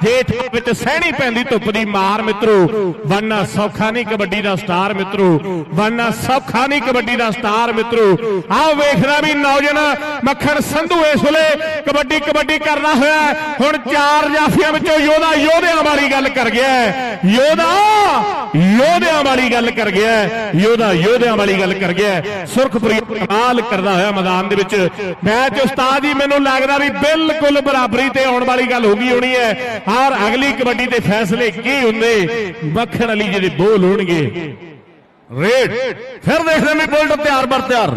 ਹੇਠ ਵਿੱਚ ਸਹਿਣੀ ਪੈਂਦੀ, ਧੁੱਪ ਦੀ ਮਾਰ ਮਿੱਤਰੋ ਬਣਨਾ ਸੌਖਾ ਨਹੀਂ ਕਬੱਡੀ ਦਾ ਸਟਾਰ ਮਿੱਤਰੋ ਬਣਨਾ ਸੌਖਾ ਨਹੀਂ ਕਬੱਡੀ ਦਾ ਸਟਾਰ ਮਿੱਤਰੋ। ਆਹ ਵੇਖਣਾ ਵੀ ਨੌਜਵਾਨ ਮੱਖਣ ਸੰਧੂ ਇਸ ਵੇਲੇ ਕਬੱਡੀ ਕਬੱਡੀ ਕਰਨਾ ਹੋਇਆ ਹੁਣ ਚਾਰ ਜਾਫੀਆਂ ਵਿੱਚੋਂ ਯੋਧਾ, ਯੋਧਿਆਂ ਵਾਲੀ ਗੱਲ ਕਰ ਗਿਆ ਯੋਧਾ, ਯੋਧਿਆਂ ਵਾਲੀ ਗੱਲ ਕਰ ਗਿਆ ਯੋਧਾ, ਯੋਧਿਆਂ ਵਾਲੀ ਗੱਲ ਕਰ ਗਿਆ ਹੈ। ਕਮਾਲ ਕਰਦਾ ਹੋਇਆ ਮੈਦਾਨ ਦੇ ਵਿੱਚ। ਮੈਚ ਉਸਤਾਦ ਜੀ ਮੈਨੂੰ ਲੱਗਦਾ ਵੀ ਬਿਲਕੁਲ ਬਰਾਬਰੀ ਤੇ ਆਉਣ ਵਾਲੀ ਗੱਲ ਹੋ ਗਈ ਹੋਣੀ ਹੈ। ਔਰ ਅਗਲੀ ਕਬੱਡੀ ਦੇ ਫੈਸਲੇ ਕੀ ਹੁੰਦੇ? ਮੱਖਣ ਅਲੀ ਜਿਹੜੇ ਬੋਲ ਹੋਣਗੇ। ਰੇਡ, ਫਿਰ ਦੇਖਦੇ ਵੀ ਬੁਲਟ ਤਿਆਰ ਬਰ ਤਿਆਰ।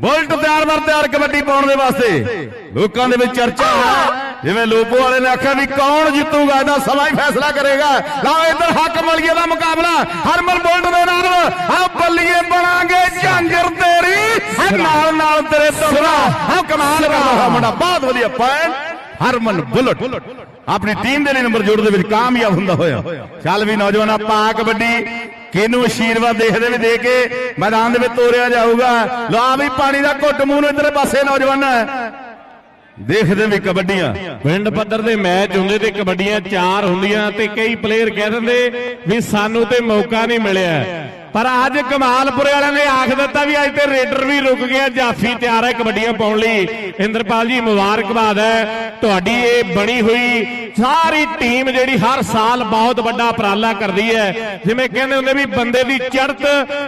ਬੁਲਟ ਤਿਆਰ ਬਰ ਤਿਆਰ ਕਬੱਡੀ ਪਾਉਣ ਦੇ ਵਾਸਤੇ। ਲੋਕਾਂ ਦੇ ਵਿੱਚ ਚਰਚਾ ਹੈ। ਜਿਵੇਂ ਲੋਪੋ ਵਾਲੇ ਨੇ ਆਖਿਆ ਵੀ ਕੌਣ ਜਿੱਤੂਗਾ ਇਹਦਾ ਸਮਾਂ ਹੀ ਫੈਸਲਾ ਕਰੇਗਾ। ਲਓ ਇੱਧਰ ਹਾਕਮ ਅਲੀਏ ਦਾ ਮੁਕਾਬਲਾ। ਹਰਮਨ ਬੁਲਟ ਦੇ ਨਾਲ ਆ ਬੱਲੀਏ ਬਣਾਂਗੇ ਝਾਂਜਰ ਤੇਰੀ। ਨਾਲ ਨਾਲ ਤੇਰੇ ਤੁਰਨਾ ਆ ਕਮਾਲ ਹੋਇਆ ਮੁੰਡਾ ਬਹੁਤ ਵਧੀਆ ਪੁਆਇੰਟ ਹਰਮਨ ਬੁਲਟ। ਆਪਣੀ ਟੀਮ ਦੇ ਲਈ ਨੰਬਰ ਜੋੜ ਦੇ ਵਿੱਚ ਕਾਮਯਾਬ ਹੁੰਦਾ ਹੋਇਆ। ਚੱਲ ਵੀ ਨੌਜਵਾਨ ਆ ਕਬੱਡੀ। ਕਿਹਨੂੰ ਅਸ਼ੀਰਵਾਦ ਦੇਖਦੇ ਵੀ ਦੇ ਕੇ ਮੈਦਾਨ ਦੇ ਵਿੱਚ ਤੋਰਿਆ ਜਾਊਗਾ? ਲੋ ਆ ਵੀ ਪਾਣੀ ਦਾ ਘੁੱਟ ਮੂੰਹ ਨੂੰ ਇਧਰ ਪਾਸੇ ਨੌਜਵਾਨਾਂ। ਦੇਖਦੇ ਵੀ ਕਬੱਡੀਆਂ। ਪਿੰਡ ਪੱਧਰ ਦੇ ਮੈਚ ਹੁੰਦੇ ਤੇ ਕਬੱਡੀਆਂ ਚਾਰ ਹੁੰਦੀਆਂ ਤੇ ਕਈ ਪਲੇਅਰ ਕਹਿ ਦਿੰਦੇ ਵੀ ਸਾਨੂੰ ਤੇ ਮੌਕਾ ਨਹੀਂ ਮਿਲਿਆ। ਪਰ ਅੱਜ ਕਮਾਲਪੁਰੇ ਵਾਲਿਆਂ ਨੇ ਆਖ ਦਿੱਤਾ ਵੀ ਅੱਜ ਤੇ ਰੇਡਰ ਵੀ ਰੁਕ ਗਿਆ, ਜਾਫੀ ਤਿਆਰ ਹੈ, ਕਬੱਡੀਆਂ ਪਾਉਣ ਲਈ। ਇੰਦਰਪਾਲ ਜੀ, ਮੁਬਾਰਕਬਾਦ ਹੈ। ਤੁਹਾਡੀ ਇਹ ਬਣੀ ਹੋਈ ਸਾਰੀ ਟੀਮ ਜਿਹੜੀ ਹਰ ਸਾਲ ਬਹੁਤ ਵੱਡਾ ਉਪਰਾਲਾ ਕਰਦੀ ਹੈ। ਜਿਵੇਂ ਕਹਿੰਦੇ ਹੁੰਦੇ ਵੀ ਬੰਦੇ ਦੀ ਚੜਤ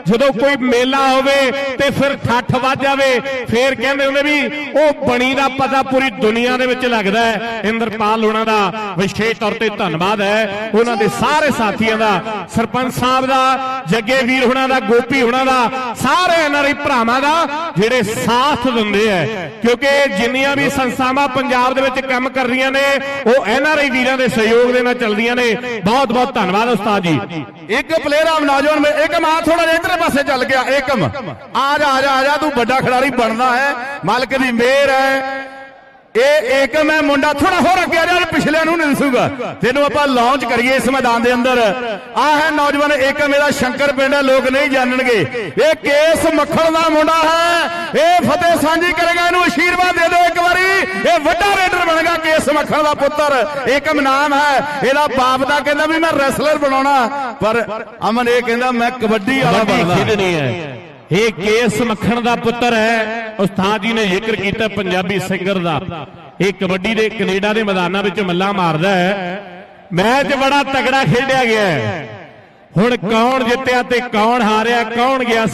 ਜਦੋਂ ਕੋਈ ਮੇਲਾ ਹੋਵੇ ਤੇ ਫਿਰ ਠੱਠ ਵੱਜ ਜਾਵੇ, ਫਿਰ ਕਹਿੰਦੇ ਹੁੰਦੇ ਵੀ ਉਹ ਬਣੀ ਦਾ ਪਤਾ ਪੂਰੀ ਦੁਨੀਆ ਦੇ ਵਿੱਚ ਲੱਗਦਾ ਹੈ। ਇੰਦਰਪਾਲ ਉਹਨਾਂ ਦਾ ਵਿਸ਼ੇਸ਼ ਤੌਰ ਤੇ ਧੰਨਵਾਦ ਹੈ। ਉਹਨਾਂ ਦੇ ਸਾਰੇ ਸਾਥੀਆਂ ਦਾ, ਸਰਪੰਚ ਸਾਹਿਬ ਦਾ, ਜੱਗੇ ਵੀ ਵੀਰ ਹੁਣਾਂ ਦਾ, ਗੋਪੀ ਹੁਣਾਂ ਦਾ, ਸਾਰੇ ਐਨਆਰਆਈ ਭਰਾਵਾਂ ਦਾ ਜਿਹੜੇ ਸਾਥ ਦਿੰਦੇ ਐ ਕਿਉਂਕਿ ਜਿੰਨੀਆਂ ਵੀ ਸੰਸਥਾਵਾਂ ਪੰਜਾਬ ਦੇ ਵਿੱਚ ਕੰਮ ਕਰ ਰਹੀਆਂ ਨੇ, ਉਹ ਐਨਆਰਆਈ ਵੀਰਾਂ ਦੇ ਸਹਿਯੋਗ ਦੇ ਨਾਲ ਚੱਲਦੀਆਂ ਨੇ। ਬਹੁਤ ਬਹੁਤ ਧੰਨਵਾਦ ਉਸਤਾਦ ਜੀ। ਇੱਕ ਪਲੇਅਰ ਆ, ਨੌਜਵਾਨ ਮੇ- ਏਕਮ ਆ ਥੋੜਾ ਜਿਹਾ ਇਧਰਲੇ ਪਾਸੇ ਚੱਲ ਗਿਆ ਏਕਮ ਆ ਜਾ ਆ ਜਾ, ਤੂੰ ਵੱਡਾ ਖਿਡਾਰੀ ਬਣਦਾ ਹੈ। ਮਾਲਕ ਦੀ ਮਿਹਰ ਹੈ। ਇਹ ਏਕਮ ਹੈ ਮੁੰਡਾ ਥੋੜਾ ਹੋਰ ਅੱਗੇ ਆ ਜਾ ਪਿਛਲਿਆਂ ਨੂੰ ਨਹੀਂ ਦਿਸੂਗਾ। ਤੈਨੂੰ ਆਪਾਂ ਲਾਂਚ ਕਰੀਏ ਇਸ ਮੈਦਾਨ ਦੇ ਅੰਦਰ। ਆ ਹੈ ਨੌਜਵਾਨ ਏਕਮ ਇਹਦਾ ਸ਼ੰਕਰ ਪਿੰਡ ਹੈ ਲੋਕ ਨਹੀਂ ਜਾਣਨਗੇ। ਇਹ ਕੇਸ ਮੱਖਣ ਦਾ ਮੁੰਡਾ ਹੈ। ਇਹ ਫਤਿਹ ਸਾਂਝੀ ਕਰੇਗਾ ਇਹਨੂੰ ਆਸ਼ੀਰਵਾਦ ਦੇ ਦਿਓ ਇੱਕ ਵਾਰੀ। ਇਹ ਵੱਡਾ ਰੇਡਰ ਬਣੇਗਾ ਕੇਸ ਮੱਖਣ ਦਾ ਪੁੱਤਰ। ਏਕਮ ਨਾਮ ਹੈ ਇਹਦਾ ਬਾਪ ਦਾ ਕਹਿੰਦਾ ਵੀ ਮੈਂ ਰੈਸਲਰ ਬਣਾਉਣਾ। ਪਰ ਅਮਨ ਇਹ ਕਹਿੰਦਾ ਮੈਂ ਕਬੱਡੀ ਵਾਲਾ ਬਣਦਾ ਖੇਡਣੀ ਹੈ। ਇਹ ਕੇਸ ਮੱਖਣ ਦਾ ਪੁੱਤਰ ਹੈ। ਉਸਤਾਦ ਜੀ ਨੇ ਜ਼ਿਕਰ ਕੀਤਾ ਪੰਜਾਬੀ ਸਿੰਗਰ ਦਾ। ਇਹ ਕਬੱਡੀ ਦੇ ਕੈਨੇਡਾ ਦੇ ਮੈਦਾਨਾਂ ਵਿੱਚ ਮੱਲਾ ਮਾਰਦਾ ਹੈ। ਮੈਚ ਬੜਾ ਤਗੜਾ ਖੇਡਿਆ ਗਿਆ ਹੈ। ਹੁਣ ਕੌਣ ਜਿੱਤਿਆ ਤੇ ਕੌਣ ਹਾਰਿਆ, ਕੌਣ ਗਿਆ